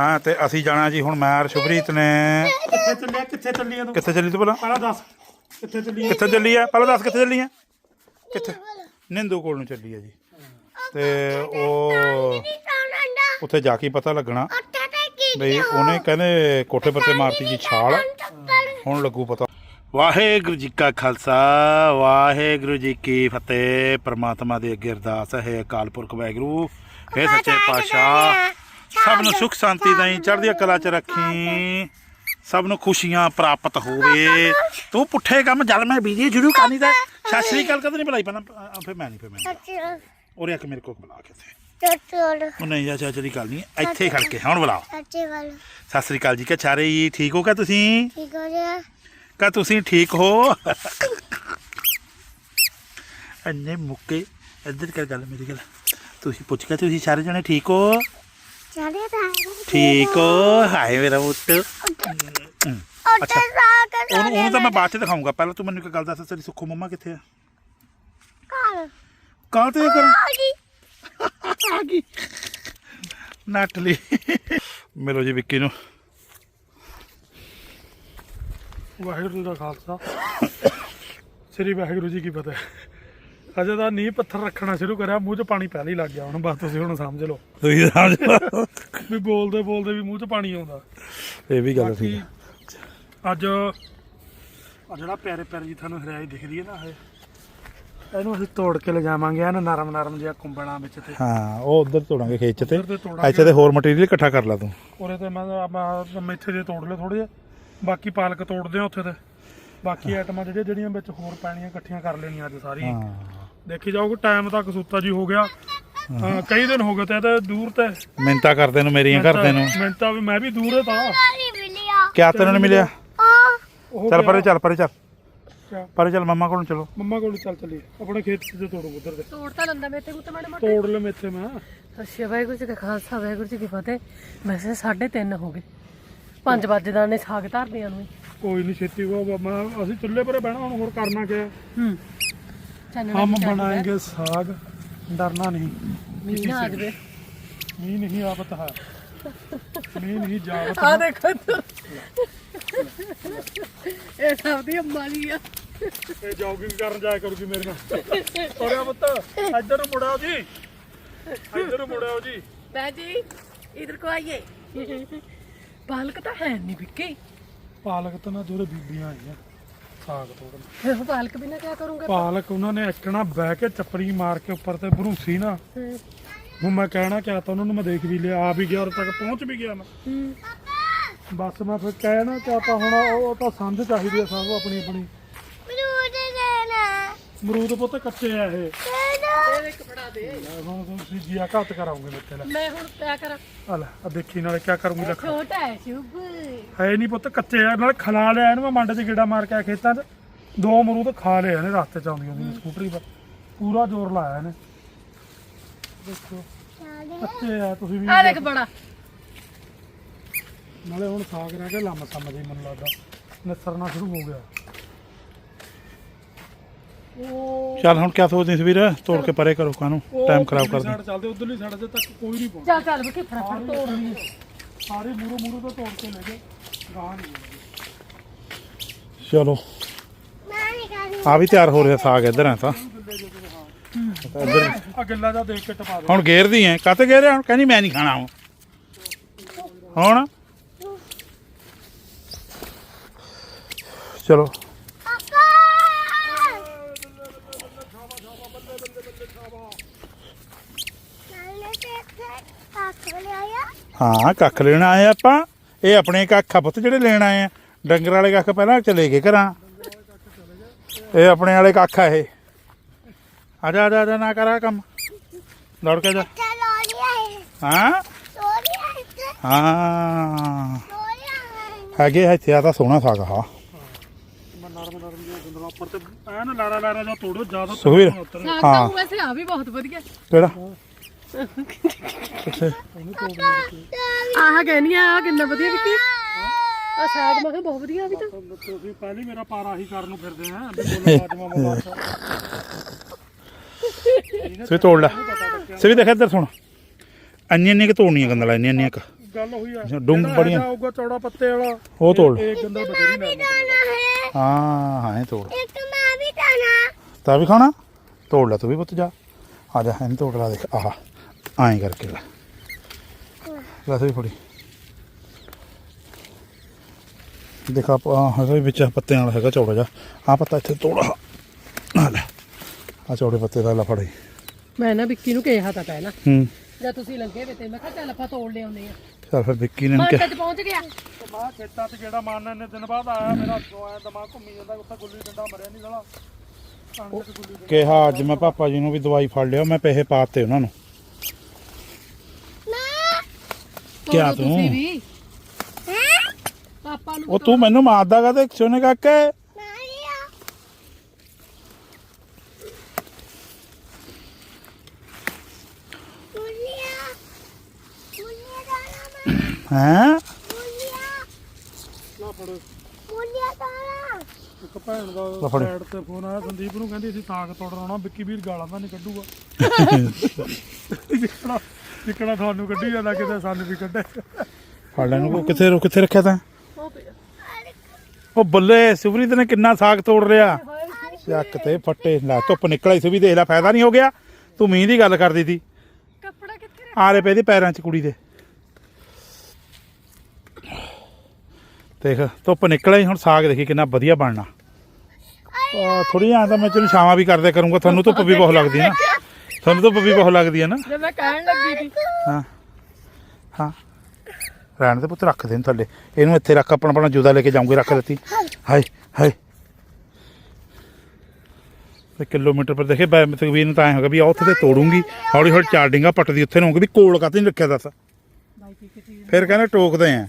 ਹਾਂ ਤੇ ਅਸੀਂ ਜਾਣਾ ਜੀ ਹੁਣ ਮੈਂ ਸ਼ੁਭਰੀਤ ਨੇ। ਕਿੱਥੇ ਚੱਲਿਆ ਕਿੱਥੇ ਚੱਲੀ ਆ ਤੂੰ? ਕਿੱਥੇ ਚੱਲੀ ਤੂੰ ਭਲਾ? ਪਹਿਲਾਂ ਦੱਸ ਕਿੱਥੇ ਚੱਲੀ ਆ? ਕਿੱਥੇ ਚੱਲੀ ਆ? ਪਹਿਲਾਂ ਦੱਸ ਕਿੱਥੇ ਚੱਲੀ ਆ? ਕਿੱਥੇ? ਨਿੰਦੂ ਕੋਲ ਨੂੰ ਚੱਲੀ ਆ ਜੀ। ਤੇ ਉਹ ਉੱਥੇ ਜਾ ਕੇ ਪਤਾ ਲੱਗਣਾ। ਬਈ ਉਹਨੇ ਕਹਿੰਦੇ ਕੋਠੇ ਪਰ ਤੇ ਮਾਰਤੀ ਜੀ ਛਾਲ। ਹੁਣ ਲੱਗੂ ਪਤਾ। ਵਾਹਿਗੁਰੂ ਜੀ ਕਾ ਖਾਲਸਾ ਵਾਹਿਗੁਰੂ ਜੀ ਕੀ ਫਤਿਹ। ਪ੍ਰਮਾਤਮਾ ਦੇ ਅੱਗੇ ਅਰਦਾਸ ਹੈ ਅਕਾਲ ਪੁਰਖ ਵਾਹਿਗੁਰੂ। ਹੈ ਸੱਚੇ ਪਾਤਸ਼ਾਹ ਸਭ ਨੂੰ ਸੁਖ ਸ਼ਾਂਤੀ ਦੇਈ ਚੜ੍ਹਦੀ ਕਲਾ ਚ ਰੱਖੀ। ਸਭ ਨੂੰ ਖੁਸ਼ੀਆਂ ਪ੍ਰਾਪਤ ਹੋਵੇ। ਤੂੰ ਪੁੱਠੇ ਕੰਮ ਜਲ ਮੈਂ ਬੀਜੀ ਜੁੜੂ ਕਰਨੀ ਤਾਂ ਸਤਿ ਸ੍ਰੀ ਅਕਾਲ ਕਦੇ ਨਹੀਂ ਬੁਲਾਈ? ਪਹਿਲਾਂ ਅ, ਫਿਰ ਮੈਂ ਨਹੀਂ ਫਿਰ ਮੈਂ ਨਹੀਂ। ਔਰ ਇੱਕ ਮੇਰੇ ਕੋਲ ਬੁਲਾ ਕੇ ਤੇ ਉਹ ਨਹੀਂ ਜਾ ਚਾਚਾ ਦੀ ਗੱਲ ਨਹੀਂ। ਇੱਥੇ ਹੀ ਖੜ ਕੇ ਹੁਣ ਬੁਲਾਓ। ਸਤਿ ਸ੍ਰੀ ਅਕਾਲ ਜੀ। ਕਿ ਚਾਰੇ ਜੀ ਠੀਕ ਹੋ ਕਾ ਤੁਸੀਂ? ਕਾ ਤੁਸੀਂ ਠੀਕ ਹੋ? ਅੰਨੇ ਮੁੱਕੇ। ਇੱਧਰ ਕਰ ਗੱਲ ਮੇਰੀ ਗੱਲ। ਤੁਸੀਂ ਪੁੱਛ ਕੇ ਤੁਸੀਂ ਸਾਰੇ ਜਣੇ ਠੀਕ ਹੋ? ਠੀਕ ਹੋ ਹਾਏ ਮੇਰਾ ਪੁੱਤ। ਹਮ, ਅੱਛਾ। ਉਹਨੂੰ ਉਹਨੂੰ ਤਾਂ ਮੈਂ ਬਾਅਦ ਚ ਦਿਖਾਉਂਗਾ ਪਹਿਲਾਂ ਤੂੰ ਮੈਨੂੰ ਇੱਕ ਗੱਲ ਦੱਸ ਤੇਰੀ ਸੁੱਖੋ ਮੰਮਾ ਕਿੱਥੇ ਆ? ਕਾਹ ਤੇ ਕਰ ਆ ਗਈ। ਨੱਟ ਲਈ। ਮਿਲੋ ਜੀ ਵਿੱਕੀ ਨੂੰ। ਵਾਹਿਗੁਰੂ ਦਾ ਖਾਲਸਾ। ਸ੍ਰੀ ਵਾਹਿਗੁਰੂ ਜੀ ਕੀ ਫਤਿਹ। ਅਜੇ ਤਾਂ ਨੀਂਹ ਪੱਥਰ ਰੱਖਣਾ ਸ਼ੁਰੂ ਕਰਿਆ ਮੂੰਹ 'ਚ ਪਾਣੀ ਪਹਿਲਾਂ ਹੀ ਲੱਗ ਗਿਆ ਹੁਣ ਬਸ ਤੁਸੀਂ ਹੁਣ ਸਮਝ ਲਓ। ਤੁਸੀਂ ਸਮਝ ਲਓ। ਵੀ ਬੋਲਦੇ ਬੋਲਦੇ ਵੀ ਮੂੰਹ 'ਚ ਪਾਣੀ ਆਉਂਦਾ। ਇਹ ਵੀ ਗੱਲ ਸੀ ਅੱਜ ਆ ਜਿਹੜਾ ਪਿਆਰੇ ਪਿਆਰੇ ਜੀ ਤੁਹਾਨੂੰ ਹਰਿਆਈ ਦਿਖਦੀ ਹੈ ਨਾ ਇਹ ਇਹਨੂੰ ਅਸੀਂ ਤੋੜ ਕੇ ਲਿਜਾਵਾਂਗੇ ਐਨ ਨਰਮ ਨਰਮ ਜਿਹਾ ਕੁੰਬਣਾ ਵਿੱਚ ਤੇ ਹਾਂ ਉਹ ਉਧਰ ਤੋੜਾਂਗੇ ਖੇਤ ਚ ਤੇ। ਉੱਧਰ ਤੇ ਤੋੜਾਂਗੇ। ਇੱਥੇ ਤੇ ਹੋਰ ਮਟੀਰੀਅਲ ਇਕੱਠਾ ਕਰ ਲਾ ਤੂੰ। ਉਰੇ ਤੇ ਮੈਂ ਆਪਾਂ ਮੇਥੇ ਜੇ ਤੋੜ ਲਏ ਥੋੜੇ ਜਿਹੇ। ਬਾਕੀ ਪਾਲਕ ਤੋੜਦੇ ਆ ਉੱਥੇ ਤੇ। ਬਾਕੀ ਆਈਟਮਾਂ ਜਿਹੜੀਆਂ ਜਿਹੜੀਆਂ ਵਿੱਚ ਹੋਰ ਪੈਣੀਆਂ ਇਕੱਠੀਆਂ ਕਰ ਲੈਣੀਆਂ ਅੱਜ ਸਾਰੀਆਂ ਹਾਂ। ਦੇਖੀ ਜਾਓਗੇ ਟਾਈਮ ਤੱਕ ਸੁੱਤਾ ਜੀ ਹੋ ਗਿਆ। ਹਾਂ, ਕਈ ਦਿਨ ਹੋ ਗਏ ਤੇ ਇਹਦੇ ਦੂਰ ਤੇ। ਮਿੰਤਾ ਕਰਦੇ ਨੂੰ ਮੇਰੀਆਂ ਕਰਦੇ ਨੂੰ। ਮੈਂ ਤਾਂ ਵੀ ਮੈਂ ਵੀ ਦੂਰ ਹੈ ਤਾਂ। ਕਿਆ ਤੈਨੂੰ ਮਿਲਿਆ? ਉਹ ਚੱਲ। ਪਰੇ ਚੱਲ ਪਰੇ ਚੱਲ? ਪਰੇ ਚੱਲ ਮੰਮਾ ਕੋਲ ਚਲੋ। ਮੰਮਾ ਕੋਲ ਚੱਲ ਚੱਲੀਏ। ਆਪਣੇ ਖੇਤ 'ਚ ਜੇ ਤੋੜੋ ਉਧਰ ਦੇ। ਤੋੜ ਤਾਂ ਲੰਦਾ ਮੇਥੇ ਕੁੱਤੇ ਮਾੜੇ ਮੋਟੇ। ਤੋੜ ਲੈ ਮੇਥੇ ਮੈਂ। ਅੱਛਾ ਵਾਹਿਗੁਰੂ ਜੀ ਕਾ ਖਾਲਸਾ ਵਾਹਿਗੁਰੂ ਜੀ ਕੀ ਫਤਿਹ। ਵੈਸੇ 3:30 ਹੋ ਗਏ। 5 ਵਜੇ ਦਾ ਨੇ ਸਾਗ ਧਰਦਿਆਂ ਨੂੰ ਕੋਈ ਨਹੀਂ ਛੇਤੀ ਉਹ ਮੈਂ ਅਸੀਂ ਚੁੱਲ੍ਹੇ ਪਰੇ ਬਹਿਣਾ ਹੁਣ ਹੋਰ ਕਰਨਾ ਕਿਆ? ਹੂੰ। ਚਾਨਣਾ ਹਮ ਬਣਾएंगे ਸਾਗ ਡਰਨਾ ਨਹੀਂ। ਮੀਂਹ ਨਾ ਆ ਜਾਵੇ। ਮੀਂਹ ਨਹੀਂ ਆਵਤ ਹੈ। ਮੀਂਹ ਨਹੀਂ ਜਾਵਤ ਆ ਦੇਖੋ ਇੱਧਰ। ਇਹ ਸਭ ਦੀ ਅੰਮਾ ਜੀ ਆ। ਇਹ ਜੋਗਿੰਗ ਕਰਨ ਜਾਇਆ ਕਰੂਗੀ ਮੇਰੇ ਨਾਲ ਸੋਰਿਆ ਪੁੱਤ ਇੱਧਰ ਨੂੰ ਮੁੜਾਓ ਜੀ। ਇੱਧਰ ਨੂੰ ਮੁੜਾਓ ਜੀ। ਮੈਂ ਜੀ ਇਧਰ ਕੋ ਆਈਏ। ਪਾਲਕ ਤਾਂ ਹੈ ਨਹੀਂ ਵਿੱਕੀ। ਪਾਲਕ ਤਾਂ ਨਾ ਜੋਰੇ ਬੀਬੀਆਂ ਆਈਆਂ। ਸਾਗ ਤੋੜਨ। ਫਿਰ ਉਹ ਪਾਲਕ ਬਿਨਾ ਕੀ ਕਰੂੰਗਾ ਪਾਲਕ ਉਹਨਾਂ ਨੇ ਇੱਕਣਾ ਬਹਿ ਕੇ ਚੱਪੜੀ ਮਾਰ ਕੇ ਉੱਪਰ ਤੇ ਭਰੂਸੀ ਨਾ। ਹੂੰ। ਹੁਣ ਮੈਂ ਕਹਿਣਾ ਕਿਆ ਤਾਂ ਉਹਨਾਂ ਨੂੰ ਮੈਂ ਦੇਖ ਵੀ ਲਿਆ ਆ ਵੀ ਗਿਆ ਉਰ ਤੱਕ ਪਹੁੰਚ ਵੀ ਗਿਆ ਮੈਂ। ਹੂੰ। ਬਸ ਮੈਂ ਫਿਰ ਕਹਿਣਾ ਕਿਆ ਤਾਂ ਹੁਣ ਉਹ ਉਹ ਤਾਂ ਸਮਝ ਚਾਹੀਦੀ ਆ ਸਭ ਆਪਣੀ ਆਪਣੀ। ਮਰੂਦ ਪੁੱਤ ਕੱਚੇ ਆ ਇਹ। ਇਹ ਇੱਕ ਫੜਾ ਦੇ। ਲੈ ਹੁਣ ਤੁਸੀਂ ਜੀਆ ਘੱਟ ਕਰਾਉਂਗੇ ਮੇਤੇ ਲੈ। ਮੈਂ ਹੁਣ ਕਿਆ ਕਰਾਂ? ਆ ਲੈ ਆ ਦੇਖੀ ਨਾਲੇ ਕਿਆ ਕਰੂੰਗੀ ਲੱਖ ਛੋਟਾ ਹੈ ਸ਼ੁਭ। ਹੈ ਨਹੀਂ ਪੁੱਤ ਕੱਚੇ ਆ। ਨਾਲ ਖਲਾ ਲਿਆ ਇਹਨੂੰ ਮੈਂ ਮੰਡ 'ਚ ਗੇੜਾ ਮਾਰ ਕੇ ਆਇਆ ਖੇਤਾਂ 'ਚ। ਦੋ ਅਮਰੂਦ ਖਾ ਲਏ ਇਹਨੇ ਰਸਤੇ 'ਚ ਆਉਂਦੀਆਂ ਦੀ ਸਕੂਟਰੀ ਪਰ। ਪੂਰਾ ਜ਼ੋਰ ਲਾਇਆ ਇਹਨੇ। ਦੇਖੋ। ਕੱਚੇ ਆ ਤੁਸੀਂ ਵੀ ਆ ਦੇਖ। ਬੜਾ। ਨਾਲੇ ਹੁਣ ਸਾਗ ਰਹਿ ਕੇ ਲੰਮ ਸਮ ਦੀ ਮੈਨੂੰ ਲੱਗਦਾ। ਨਿਸਰਨਾ ਸ਼ੁਰੂ ਹੋ ਗਿਆ। ਉਹ ਚੱਲ ਹੁਣ ਕਿਆ ਸੋਚਦੀ ਸੀ ਵੀਰ? ਤੋੜ ਕੇ ਪਰੇ ਕਰੋ ਕਾਨੂੰ ਟਾਈਮ ਖਰਾਬ ਕਰ ਦੇ ਸਾਈਡ ਚੱਲਦੇ ਉਧਰਲੀ ਸਾਈਡ ਤੇ ਤੱਕ ਕੋਈ ਨਹੀਂ ਪਹੁੰਚਦਾ ਚੱਲ ਚੱਲ ਬੱਕੀ ਫਟਾਫਟ ਤੋੜ। ਲਈ ਸਾਰੇ ਮੂਰੋ ਮੂਰੋ ਤੋਂ ਤੋੜ ਕੇ ਲੈ ਗਏ। ਗਾਹ ਨਹੀਂ ਚਲੋ। ਆ ਵੀ ਤਿਆਰ ਹੋ ਰਿਹਾ ਸਾਗ ਇੱਧਰ ਹੈ ਤਾਂ। ਇੱਧਰ ਆ ਗੱਲਾਂ ਦਾ ਦੇਖ ਕੇ ਟਪਾ ਦੇ। ਹੁਣ ਗੇਰਦੀ ਐ। ਕਾਤੇ ਗੇਰਿਆ ਹੁਣ ਕਹਿੰਦੀ ਮੈਂ ਨਹੀਂ ਖਾਣਾ ਹੁਣ। ਹੁਣ? ਚਲੋ। ਹਾਂ ਕੱਖ ਲੈਣ ਆਏ ਆਪਾਂ। ਇਹ ਆਪਣੇ ਕੱਖ ਆ ਪੁੱਤ ਜਿਹੜੇ ਲੈਣ ਆਏ ਆ। ਡੰਗਰ ਵਾਲੇ ਕੱਖ ਪਹਿਲਾਂ ਚਲੇ ਗਏ ਘਰਾਂ। ਇਹ ਆਪਣੇ ਵਾਲੇ ਕੱਖ ਆ ਇਹ। ਆ ਜਾ ਆ ਜਾ, ਜਾ ਨਾ ਕਰਾ ਕੰਮ। ਦੌੜ ਕੇ ਜਾ। ਹਾਂ। ਹਾਂ? ਹੈਗੇ ਇੱਥੇ ਆ ਤਾਂ ਸੋਹਣਾ ਸਾਗ ਆ। ਮੈਂ ਨਰਮ ਨਰਮ ਜਿਹਾ ਗੰਦਲਾ ਉੱਪਰ ਤੇ ਐਨ ਲਾਰਾ ਲਾਰਾ ਜਿਹਾ ਤੋੜੋ ਜ਼ਿਆਦਾ ਸਾਗ ਹਾਂ। ਤਾਂ ਵੈਸੇ ਆ ਵੀ ਬਹੁਤ ਵਧੀਆ। ਕਿਹੜਾ? ਆਹ ਕਹਿਨੀ ਆ ਆਹ ਕਿੰਨਾ ਵਧੀਆ ਵਿੱਕੀ। ਆ ਸਾਗ ਮੈਂ ਕਿਹਾ ਬਹੁਤ ਵਧੀਆ ਵੀ ਤਾਂ। ਤੁਸੀਂ ਪਹਿਲੀ ਮੇਰਾ ਪਾਰਾ ਹੀ ਕਰਨ ਨੂੰ ਫਿਰਦੇ ਆ ਬੋਲੋ ਸੇ ਤੋੜ ਲੈ। ਸੇ ਵੀ ਦੇਖ ਇੱਧਰ ਸੁਣ। ਅੰਨੀ ਅੰਨੀ ਕਿ ਤੋੜਨੀਆਂ ਗੰਦਲਾ ਇੰਨੀ ਅੰਨੀ ਕ। ਗੱਲ ਹੋਈ ਆ। ਜਿਹੜਾ ਬੜੀਆਂ। ਹੋਊਗਾ ਚੌੜਾ ਪੱਤੇ ਵਾਲਾ ਉਹ ਤੋੜ ਇਹ ਗੰਦਾ ਬਥੇਰੀ ਨਰਮ ਹਾਂ ਹਾਂ ਇਹ ਤੋੜ। ਇੱਕ ਮੈਂ ਵੀ ਖਾਣਾ। ਤਾਂ ਵੀ ਖਾਣਾ? ਤੋੜ ਲੈ ਤੂੰ ਵੀ ਪੁੱਤ ਜਾ। ਆ ਜਾ ਇਹਨੂੰ ਤੋੜ ਲਾ ਦੇਖ ਆਹ। ਐਂ ਕਰਕੇ ਲੈ। ਲੈ ਵੀ ਫੜੀ। ਦੇਖ ਆ ਹੈਗਾ ਵੀ ਵਿੱਚ ਪੱਤਿਆਂ ਵਾਲਾ ਹੈਗਾ ਚੌੜਾ ਜਾ ਆ ਪੱਤਾ ਇੱਥੇ ਤੋੜ ਆ ਲੈ। ਆ ਚੌੜੇ ਪੱਤੇ ਦਾ ਲੈ ਫੜੀ। ਮੈਂ ਨਾ ਵਿੱਕੀ ਨੂੰ ਕਿਹਾ ਤਾਂ ਪਹਿਲਾਂ। ਹੂੰ। ਜਦ ਤੁਸੀਂ ਲੰਘੇ ਵੇ ਤੇ ਮੈਂ ਕਿਹਾ ਚੱਲ ਆਪਾਂ ਤੋੜ ਲਿਆਉਂਦੇ ਆ ਚੱਲ ਫਿਰ ਵਿੱਕੀ ਨੇ ਕਿਹਾ। ਮਾਰਕੀਟ ਪਹੁੰਚ ਗਿਆ। ਤੇ ਮੈਂ ਖੇਤਾਂ 'ਚ ਜਿਹੜਾ ਮਾਰਨਾ ਇੰਨੇ ਦਿਨ ਬਾਅਦ ਆਇਆ ਮੇਰਾ ਜੋ ਐ ਦਿਮਾਗ ਘੁੰਮੀ ਜਾਂਦਾ ਉੱਥੇ ਗੁੱਲੀ ਡੰਡਾ ਮਰਿਆ ਨਹੀਂ ਸਾਲਾ। ਕਿਹਾ ਅੱਜ ਮੈਂ ਪਾਪਾ ਜੀ ਨੂੰ ਵੀ ਦਵਾਈ ਫੜ ਲਿਆ ਮੈਂ ਪੈਸੇ ਪਾਤੇ ਉਹਨਾਂ ਨੂੰ। ਕਿਆ ਤੋੜੋ ਤੂੰ? ਤੁਸੀਂ ਵੀ। ਪਾਪਾ ਨੂੰ ਉਹ ਤੂੰ ਮੈਨੂੰ ਮਾਰਦਾ ਗਾ ਤੇ ਸੋਨੇ ਕਾਕੇ। ਹੈ? ਮੁੱਲਿਆ ਨਾ ਫੜੋ। ਮੁੱਲਿਆ ਦਾਣਾ ਇੱਕ ਭੈਣ ਦਾ ਲੈ ਫੜ। ਸਾਈਡ ਤੇ ਫੋਨ ਆਇਆ ਸੰਦੀਪ ਨੂੰ ਕਹਿੰਦੀ ਅਸੀਂ ਸਾਗ ਤੋੜਨ ਆਉਣਾ ਵਿੱਕੀ ਵੀਰ ਗਾਲਾਂ ਤਾਂ ਨਹੀਂ ਕੱਢੂਗਾ। ਜਿੱਕਣਾ ਤੁਹਾਨੂੰ ਕੱਢੀ ਜਾਂਦਾ ਕਿਤੇ ਸਾਨੂੰ ਵੀ ਕੱਢੇ। ਫੜ ਲੈ ਇਹਨੂੰ ਕਿੱਥੇ ਰੋ ਕਿੱਥੇ ਰੱਖਿਆ ਤੈਂ? ਉਹ ਪਿਆ। ਉਹ ਬੱਲੇ ਸੁਬਰੀਤ ਨੇ ਕਿੰਨਾ ਸਾਗ ਤੋੜ ਰਿਆ ਚੱਕ ਤੇ ਫੱਟੇ ਲੈ ਧੁੱਪ ਨਿਕਲਾਈ ਸੁਬੀ ਦੇਖ ਲੈ ਫਾਇਦਾ ਨਹੀਂ ਹੋ ਗਿਆ। ਤੂੰ ਮੀਂਹ ਦੀ ਗੱਲ ਕਰਦੀ ਸੀ। ਕੱਪੜਾ ਕਿੱਥੇ ਆਰੇ ਪਏ ਦੇ ਪੈਰਾਂ 'ਚ ਕੁੜੀ ਦੇ। ਦੇਖ ਧੁੱਪ ਨਿਕਲਿਆ ਹੁਣ ਸਾਗ ਦੇਖੀ ਕਿੰਨਾ ਵਧੀਆ ਬਣਨਾ। ਥੋੜੀ ਆਂ ਤਾਂ ਮੈਂ ਤੈਨੂੰ ਛਾਵਾਂ ਵੀ ਕਰਦੇ ਕਰੂੰਗਾ ਤੁਹਾਨੂੰ ਧੁੱਪ ਵੀ ਬਹੁਤ ਲੱਗਦੀ ਹੈ ਨਾ। ਤੁਹਾਨੂੰ ਧੁੱਪ ਵੀ ਬਹੁਤ ਲੱਗਦੀ ਹੈ ਨਾ। ਜੇ ਮੈਂ ਕਹਿਣ ਲੱਗੀ ਸੀ। ਹਾਂ। ਹਾਂ। ਰਹਿਣ ਦੇ ਪੁੱਤ ਰੱਖ ਦੇ ਥੱਲੇ। ਇਹਨੂੰ ਇੱਥੇ ਰੱਖ ਆਪਣਾ ਆਪਣਾ ਜੁਦਾ ਲੈ ਕੇ ਜਾਊਂਗੇ ਰੱਖ ਦਿੱਤੀ। ਹਾਏ ਹਾਏ। ਤੇ ਕਿਲੋਮੀਟਰ ਪਰ ਦੇਖੇ ਬੈ ਤਕਵੀਰ ਨੂੰ ਤਾਂ ਐ ਹੋਗਾ ਵੀ ਆ ਉੱਥੇ ਤੇ ਤੋੜੂੰਗੀ। ਹੌਲੀ ਹੌਲੀ ਚਾਰ ਡਿੰਗਾ ਪੱਟਦੀ ਉੱਥੇ ਨੂੰ ਹੋਊਗੀ ਵੀ ਕੋਲ ਕਾਤੇ ਨਹੀਂ ਰੱਖਿਆ ਦੱਸ। ਫਿਰ ਕਹਿੰਦੇ ਟੋਕਦੇ ਆ।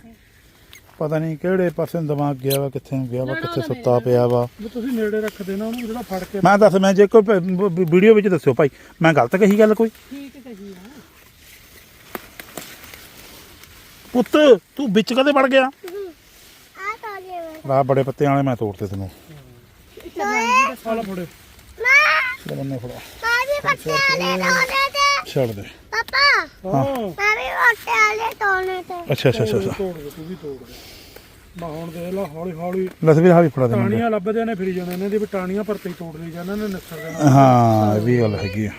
ਪਤਾ ਨਹੀਂ ਕਿਹੜੇ ਪਾਸੇ ਨੂੰ ਦਿਮਾਗ ਗਿਆ ਵਾ ਕਿੱਥੇ ਨੂੰ ਗਿਆ ਵਾ ਕਿੱਥੇ ਸੁੱਤਾ ਪਿਆ ਵਾ। ਵੀ ਤੁਸੀਂ ਨੇੜੇ ਰੱਖਦੇ ਨਾ ਉਹਨੂੰ ਜਿਹੜਾ ਫੜ ਕੇ ਮੈਂ ਦੱਸ ਮੈਂ ਜੇ ਕੋਈ ਵੀਡੀਓ ਵਿੱਚ ਦੱਸਿਓ ਭਾਈ ਮੈਂ ਗਲਤ ਕਹੀ ਗੱਲ ਕੋਈ? ਠੀਕ ਕਹੀ ਆ। ਪੁੱਤ ਤੂੰ ਵਿੱਚ ਕਦੇ ਵੜ ਗਿਆ? ਆ ਤੋੜੇ ਮੈਂ ਲਾ ਬੜੇ ਪੱਤੇ ਵਾਲੇ ਮੈਂ ਤੋੜਤੇ ਤੈਨੂੰ। ਸਾਲਾ ਫੜੇ। ਲੈ ਬੰਨੇ ਫੜਾ। ਮੈਂ ਵੀ ਬੱਟੇ ਵਾਲੇ ਤੋੜੇ ਤੇ। ਛੱਡ ਦੇ। ਪਾਪਾ ਹਾਂ। ਮੈਂ ਵੀ ਬੱਟੇ ਵਾਲੇ ਤੋੜੇ ਤੇ। ਅੱਛਾ ਅੱਛਾ ਅੱਛਾ ਅੱਛਾ। ਤੋੜ ਦੇ ਤੂੰ ਵੀ ਤੋੜ ਦੇ। ਮੈਂ ਹੁਣ ਦੇਖ ਲਾ ਹੌਲੀ ਹੌਲੀ ਲਸਵੀਰ ਹਾਲੀ ਫੜਾ ਦੇ ਮੁੰਡੇ। ਟਾਣੀਆਂ ਲੱਭਦੇ ਨੇ ਫਿਰੀ ਜਾਂਦੇ ਇਹਨਾਂ ਦੀ ਵੀ ਟਾਣੀਆਂ ਪਰਤੇ ਹੀ ਤੋੜ ਲਈ ਜਾਂਦੇ ਨੇ ਨਿਸਰ ਜਾਣਾ ਹਾਂ ਇਹ ਵੀ ਗੱਲ ਹੈਗੀ ਆ।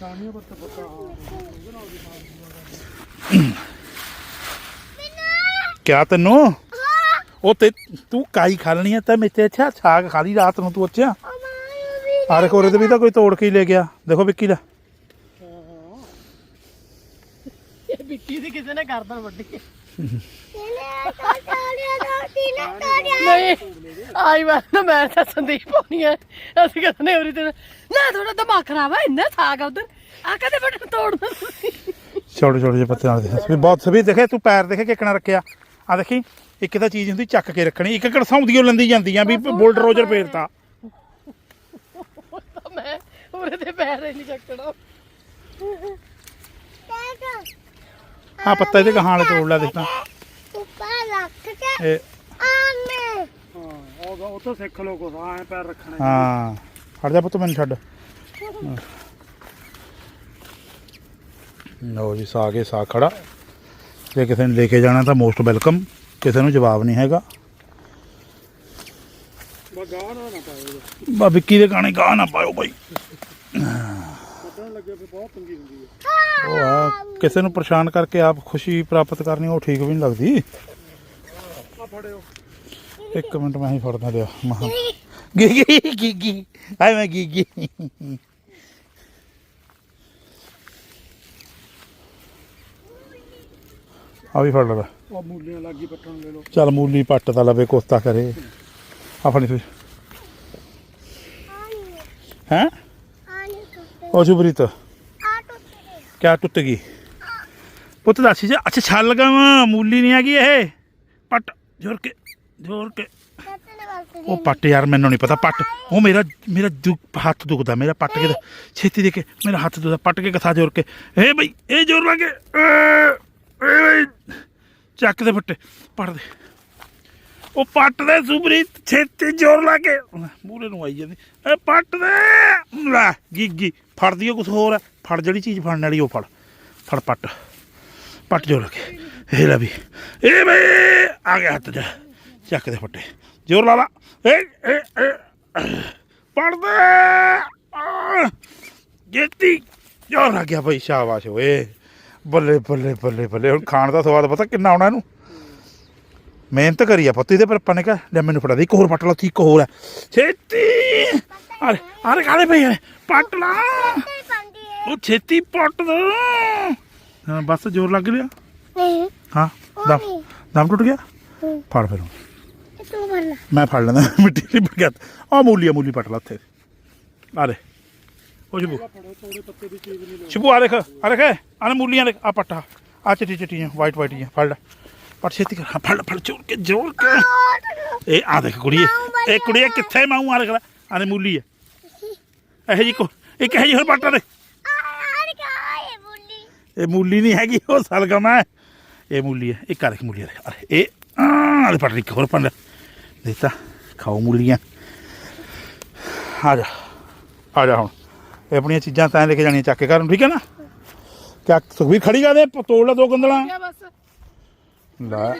ਟਾਣੀਆਂ ਪਰਤੇ ਪੱਕਾ ਕਿਆ ਤੈਨੂੰ? ਉਹ ਤੇ ਤੂੰ ਕਾਈ ਖਾ ਲੈਣੀ ਆ ਤਾਂ ਮੇਤੇ ਅੱਛਾ ਸਾਗ ਖਾ ਲਈ ਰਾਤ ਨੂੰ ਤੂੰ ਅੱਛਾ ਆ ਦੇਖੋ ਉਹਦੇ ਵੀ ਤਾਂ ਕੋਈ ਤੋੜ ਕੇ ਹੀ ਲੈ ਗਿਆ। ਦੇਖੋ ਵਿੱਕੀ ਦਾ। ਇਹ ਵਿੱਕੀ ਦੀ ਕਿਸੇ ਨੇ ਕਰਦਾ ਵੱਡੀ। ਇਹਨੇ ਤੋੜਿਆ ਤੋੜੀ ਨਾ ਤੋੜਿਆ। ਨਹੀਂ ਆਈ ਵਾਰ ਨਾ ਮੈਂ ਤਾਂ ਸੰਦੀਪ ਹੋਣੀ ਐ ਅਸੀਂ ਕਹਿੰਦੇ ਉਰੀ ਤੇ ਨਾ ਥੋੜਾ ਦਿਮਾਗ ਖਰਾਬ ਆ ਇੰਨਾ ਸਾਗ ਆ ਉਧਰ। ਆ ਕਦੇ ਬਟਨ ਤੋੜਨਾ ਤੁਸੀਂ। ਛੋਟੇ ਛੋਟੇ ਜਿਹੇ ਪੱਤੇ ਨਾਲ ਦੇਖ ਵੀ ਬਹੁਤ ਸਭੀ ਦੇਖੇ ਤੂੰ ਪੈਰ ਦੇਖੇ ਕਿਕਣਾ ਰੱਖਿਆ। ਆ ਦੇਖੀ ਇੱਕ ਤਾਂ ਚੀਜ਼ ਹੁੰਦੀ ਚੱਕ ਕੇ ਰੱਖਣੀ ਇੱਕ ਕੜਸਾਉਂਦੀ ਉਹ ਲੰਦੀ ਜਾਂਦੀਆਂ ਵੀ ਬੁਲਡਰੋਜਰ ਫੇਰਤਾ। ਤਾਂ ਮੈਂ ਉਰੇ ਤੇ ਪੈਰ ਹੀ ਨਹੀਂ ਚੱਕਣਾ। ਦੇਖ ਆ ਪੱਤਾ ਇਹਦੇ ਕਹਾਂ ਵਾਲੇ ਤੋੜ ਲੈ ਦੇਖਤਾ ਉੱਪਰ ਰੱਖ ਕੇ ਇਹ ਆਨੇ। ਹਾਂ ਉਹ ਉਹ ਤੋਂ ਸਿੱਖ ਲੋ ਕੁਛ ਐ ਪੈਰ ਰੱਖਣੇ। ਹਾਂ ਹਟ ਜਾ ਪੁੱਤ ਮੈਨੂੰ ਛੱਡ। ਲਓ ਜੀ ਸਾਗ ਇਹ ਸਾਗ ਖੜਾ। ਜੇ ਕਿਸੇ ਨੇ ਲੈ ਕੇ ਜਾਣਾ ਤਾਂ ਮੋਸਟ ਵੈਲਕਮ ਕਿਸੇ ਨੂੰ ਜਵਾਬ ਨਹੀਂ ਹੈਗਾ। ਗਾਹ ਨਾ ਨਾ ਪਾਇਓ ਬਾ ਵਿੱਕੀ ਦੇ ਗਾਣੇ ਗਾ ਨਾ ਪਾਇਓ ਬਾਈ। ਕੱਢਣ ਲੱਗੇ ਫਿਰ ਬਹੁਤ ਤੰਗੀ ਹੁੰਦੀ ਹੈ ਉਹ ਆ ਕਿਸੇ ਨੂੰ ਪਰੇਸ਼ਾਨ ਕਰਕੇ ਆਪ ਖੁਸ਼ੀ ਪ੍ਰਾਪਤ ਕਰਨੀ ਉਹ ਠੀਕ ਵੀ ਨਹੀਂ ਲੱਗਦੀ। ਆ ਫੜਿਓ ਇੱਕ ਮਿੰਟ ਮੈਂ ਹੀ ਫੜਦਾ ਲਿਆ ਮਹਾ। ਗੀ ਗੀ ਗੀ ਗੀ। ਆਏ ਮੈਂ ਗੀ ਗੀ। ਆ ਵੀ ਫੜ ਲੈ। ਉਹ ਮੂਲੀਆਂ ਲੱਗੀ ਪੱਟਣ ਲੈ ਲੋ ਚੱਲ ਮੂਲੀ ਪੱਟ ਤਾਂ ਲਵੇ ਕੋਸਤਾ ਕਰੇ। ਆਪਣੀ ਆਨੀ ਹੈ? ਉਹ ਟੁੱਟੇ ਕਿਆ ਟੁੱਟ ਗਈ? ਪੁੱਤ ਦੱਸੀ ਜਾ ਅੱਛਾ ਛੱਲ ਲਗਾਵਾਂ ਮੂਲੀ ਨਹੀਂ ਹੈਗੀ ਇਹ। ਪੱਟ ਜ਼ੋਰ ਕੇ ਜ਼ੋਰ ਕੇ। ਉਹ ਪੱਟ ਯਾਰ ਮੈਨੂੰ ਨਹੀਂ ਪਤਾ ਪੱਟ। ਉਹ ਮੇਰਾ ਮੇਰਾ ਹੱਥ ਦੁਖਦਾ ਮੇਰਾ ਪੱਟ ਕੇ ਛੇਤੀ ਦੇ ਕੇ ਮੇਰਾ ਹੱਥ ਦੁਖਦਾ ਪੱਟ ਕੇ ਕਥਾ ਜੋਰ ਕੇ। ਏ ਬਈ ਇਹ ਜੋਰ ਲਾ ਕੇ ਏ ਏ ਬਈ। ਚੱਕ ਦੇ ਫੱਟੇ ਪੱਟ ਦੇ। ਉਹ ਪੱਟ ਦੇ ਸੁਬਰੀ ਛੇਤੀ ਜੋਰ ਲਾ ਕੇ। ਮੂਰੇ ਨੂੰ ਆਈ ਜਾਂਦੀ। ਏ ਪੱਟ ਦੇ। ਲੈ ਗਿੱਗੀ ਫੜਦੀ ਉਹ ਕੁਝ ਹੋਰ ਹੈ ਫੜ ਜਿਹੜੀ ਚੀਜ਼ ਫੜਨ ਵਾਲੀ, ਉਹ ਫੜ। ਫੜ ਪੱਟ। ਪੱਟ ਜੋਰ ਕੇ। ਇਹ ਲੈ ਵੀ। ਇਹ ਵੇ ਆ ਗਿਆ ਹੱਥ 'ਚ। ਚੱਕ ਦੇ ਫੱਟੇ। ਜੋਰ ਲਾ ਲਾ। ਏ ਏ ਪੜ ਦੇ। ਜੇਤੀ। ਜੋਰ ਆ ਗਿਆ ਬਈ, ਸ਼ਾਬਾਸ਼ ਓਏ। ਬੱਲੇ ਬੱਲੇ ਬੱਲੇ ਬੱਲੇ। ਹੁਣ ਖਾਣ ਦਾ ਸਵਾਦ ਪਤਾ ਕਿੰਨਾ ਆਉਣਾ ਇਹਨੂੰ। ਮਿਹਨਤ ਕਰੀ ਆ ਪੁੱਤ, ਇਹਦੇ ਪਰ ਆਪਾਂ ਨੇ ਕਿਹਾ, ਲੈ ਮੈਨੂੰ ਫੜਾ ਦੇ, ਇੱਕ ਹੋਰ ਪੱਟ ਲਾ ਤੀ ਇੱਕ ਹੋਰ ਹੈ ਛੇਤੀ! ਅਰੇ ਅਰੇ ਕਾਲੇ ਪਈ ਹੈ ਪੱਟ ਲਾ! ਉਹ ਛੇਤੀ ਪੱਟ ਦੋ। ਹਾਂ, ਬਸ ਜ਼ੋਰ ਲੱਗ ਲਿਆ ਨਹੀਂ ਹਾਂ, ਦਮ ਦਮ ਟੁੱਟ ਗਿਆ? ਫੜ ਫਿਰ ਤੂੰ ਭਰ ਲੈ ਮੈਂ ਫੜ ਲੈਂਦਾ, ਮਿੱਟੀ ਨਹੀਂ ਪੜ ਆ ਮੂਲੀ ਆ, ਮੂਲੀ ਪੱਟ ਲਾ ਉੱਥੇ। ਆ ਲੈ ਉਹ ਸ਼ਬੂ। ਸ਼ਬੂ, ਆ ਦੇਖ ਆ ਦੇਖ, ਆ ਮੂਲੀਆਂ ਦੇਖ ਆ ਪੱਟਾ ਆ। ਚਿੱਟੀ ਚਿੱਟੀਆਂ ਵਾਈਟ ਵਾਈਟੀਆਂ ਫੜ ਲੈ। ਪਰ ਛੇਤੀ ਕਰ ਹਾਂ, ਫੜ ਫੜ ਜੋੜ ਕੇ ਜੋੜ ਕੇ। ਇਹ ਆ ਦੇਖ ਕੁੜੀਏ ਇਹ ਕੁੜੀਏ ਕਿੱਥੇ ਮਾਊ ਆ ਦੇਖ ਲੈ ਮੂਲੀ ਹੈ ਇਹ ਜੀ ਕੋ ਇੱਕ ਇਹ ਜੀ ਹੋਰ ਪੱਟਾ ਦੇ। ਇਹ ਮੂਲੀ ਨਹੀਂ ਹੈਗੀ ਉਹ ਸਲਗਮ ਹੈ। ਇਹ ਮੂਲੀ ਹੈ ਇੱਕ ਆ ਮੂਲੀ ਆ ਇਹ ਆ ਦੇ ਹੋਰ ਪੰਡ ਦਿੱਤਾ ਖਾਓ ਮੂਲੀਆਂ। ਆ ਜਾ ਆ ਜਾ ਹੁਣ। ਇਹ ਆਪਣੀਆਂ ਚੀਜ਼ਾਂ ਤਾਂ ਲੈ ਕੇ ਜਾਣੀਆਂ ਚੱਕ ਕੇ ਘਰ ਠੀਕ ਹੈ ਨਾ? ਕਿਆ ਸੁਖਵੀਰ ਖੜੀ ਗਾ ਦੇ ਤੋੜ ਲੈ ਦੋ ਗੰਦਲਾਂ ਲੈ।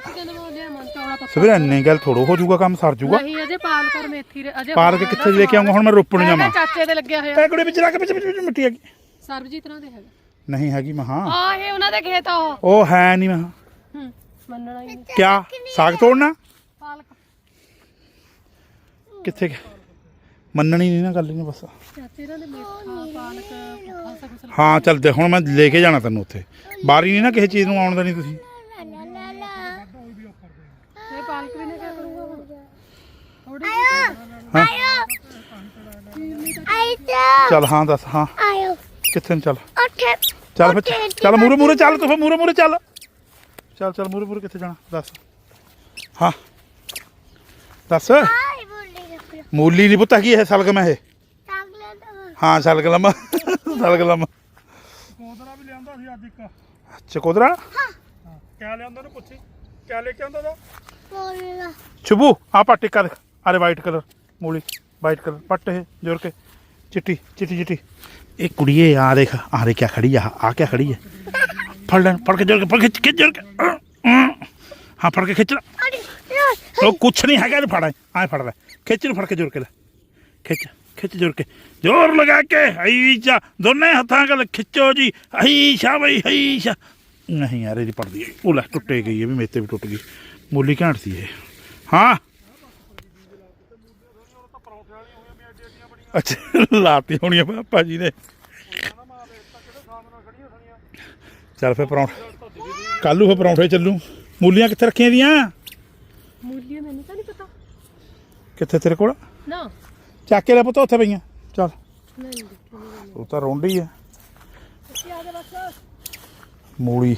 ਸਵੇਰ ਇੰਨੇ ਗੱਲ ਥੋੜੋ ਹੋ ਜਾਊਗਾ ਕੰਮ ਸਰ ਜਾਊਗਾ। ਨਹੀਂ ਅਜੇ ਪਾਲਕ ਔਰ ਮੇਥੀ ਰੇ- ਅਜੇ ਪਾਰਕ ਕਿੱਥੇ ਲੈ ਕੇ ਆਉਂਗਾ ਹੁਣ ਮੈਂ ਰੋਪਣ ਜਾਵਾਂ। ਕਿਹਾ ਚਾਚੇ ਦੇ ਲੱਗਿਆ ਹੋਇਆ। ਕੁੜੀ ਵਿੱਚ ਰੱਖ ਵਿੱਚ ਵਿੱਚ ਵਿੱਚ ਮਿੱਟੀ ਹੈਗੀ। ਸਰਬਜੀਤ ਨਾਲ ਦੇ ਹੈਗਾ। ਨਹੀਂ ਹੈਗੀ ਮਹਾ ਆ ਇਹ ਉਹਨਾਂ ਦੇ ਖੇਤ ਆ ਉਹ। ਉਹ ਹੈ ਨਹੀਂ ਮਹਾ ਹੂੰ ਮੰਨਣਾ ਹੀ ਨਹੀਂ। ਕਿਆ? ਸਾਗ ਤੋੜਨਾ? ਪਾਲਕ। ਕਿੱਥੇ ਗਿਆ? ਮੰਨਣੀ ਨਹੀਂ ਨਾ ਗੱਲ ਇਹਨੇ ਬਸ। ਚਾਚੇ ਨਾਲ ਦੇ ਮੇਥਾ ਪਾਲਕ ਖਾਸਾ ਕੁਛ ਹਾਂ ਚੱਲ ਦੇ ਹੁਣ ਮੈਂ ਲੈ ਕੇ ਜਾਣਾ ਤੈਨੂੰ ਉੱਥੇ। ਬਾਰੀ ਨਹੀਂ ਨਾ ਕਿਸੇ ਚੀਜ਼ ਨੂੰ ਆਉਣ ਦੇਣੀ ਤੁਸੀਂ ਲਾ ਲਾ ਲਾ ਲਾ ਇਹ ਪਾਲਕ ਵੀ ਨੇ ਕਿਆ ਕਰੂੰਗਾ ਹੁਣ ਥੋੜੀ ਹਾਂ ਚੱਲ ਹਾਂ ਦੱਸ ਹਾਂ। ਆਇਓ। ਕਿੱਥੇ ਨੂੰ ਚੱਲ? ਚੱਲ ਫਿਰ ਚੱਲ ਮੂਰੇ ਮੂਰੇ ਚੱਲ ਤੂੰ ਫਿਰ ਮੂਰੇ ਮੂਰੇ ਚੱਲ। ਚੱਲ ਚੱਲ ਮੂਰੇ ਮੂਰੇ ਕਿੱਥੇ ਜਾਣਾ? ਦੱਸ। ਹਾਂ। ਦੱਸ। ਆਈ ਬੁੱਲੀ ਰੱਖ ਮੂਲੀ ਨਹੀਂ ਪੁੱਤਾ ਕੀ ਇਹ ਸਲਗਮ ਹੈ ਇਹ ਹਾਂ ਸਲਗਲਮ। ਸਲਗਲਮ। ਕੋਦਰਾ ਵੀ ਲਿਆਂਦਾ ਸੀ ਅੱਜ ਇੱਕ। ਚਕੋਦਰਾ ਕਿਆ ਲਿਆਂਦਾ ਨੂੰ ਪੁੱਛੀ? ਕਿਆ ਲੈ ਕੇ ਆਉਂਦਾ ਦਾ ਬੋਲ ਸ਼ੁਭੂ ਆ ਪੱਟ ਕਰ ਅਰੇ ਵਾਈਟ ਕਲਰ ਮੂਲੀ ਵਾਈਟ ਕਲਰ ਪੱਟ ਇਹ ਜੋਰ ਕੇ ਚਿੱਟੀ ਚਿੱਟੀ ਚਿੱਟੀ। ਇਹ ਕੁੜੀਏ ਆ ਦੇਖ ਆ ਦੇ ਕਿਆ ਖੜੀ ਆ ਆ ਕਿਆ ਖੜੀ ਹੈ ਫੜ ਲੈ ਫੜ ਕੇ ਜੋਰ ਕੇ ਫੜ ਕੇ ਖਿੱਚ ਜੋਰ ਕੇ। ਹਾਂ ਫੜ ਕੇ ਖਿੱਚ ਉਹ ਕੁਛ ਨਹੀਂ ਹੈਗਾ ਇਹਨੂੰ ਫੜ ਆਏ ਫੜ ਲੈ। ਖਿੱਚ ਨੂੰ ਫੜ ਕੇ ਜੋਰ ਕੇ ਲੈ। ਖਿੱਚ ਖਿੱਚ ਜੋਰ ਕੇ। ਜ਼ੋਰ ਲਗਾ ਕੇ ਹਈਸ਼ਾ ਦੋਨੇ ਹੱਥਾਂ ਨਾਲ ਖਿੱਚੋ ਜੀ। ਹਈਸ਼ਾ ਬਈ ਹਈਸ਼ਾ ਨਹੀਂ ਯਾਰ ਇਹਦੀ ਪੜਦੀ ਉਹ ਲੈ ਟੁੱਟੇ ਗਈ ਇਹ ਵੀ ਮੇਤੇ ਵੀ ਟੁੱਟ ਗਈ। ਮੂਲੀ ਘਾਟ ਸੀ ਇਹ। ਹਾਂ। ਅੱਛਾ ਲਾਤੀ ਹੋਣੀਆਂ ਪਾਪਾ ਜੀ ਨੇ। ਚੱਲ ਫੇ ਪਰੌਂਠ ਕੱਲੂ ਫੇ ਪਰੌਂਠੇ ਚੱਲੂ। ਮੂਲੀਆਂ ਕਿੱਥੇ ਰੱਖੀਆਂ ਦੀਆਂ? ਮੂਲੀਆਂ ਮੈਨੂੰ ਤਾਂ ਨਹੀਂ ਪਤਾ। ਕਿੱਥੇ ਤੇਰੇ ਕੋਲ? ਨਾ। ਚੱਕ ਕੇ ਲੈ ਪੁੱਤ ਉੱਥੇ ਪਈਆਂ। ਚੱਲ। ਨਹੀਂ ਉਹ ਤਾਂ ਰੋਂਡੀ ਆ। ਆ ਮੂਲੀ।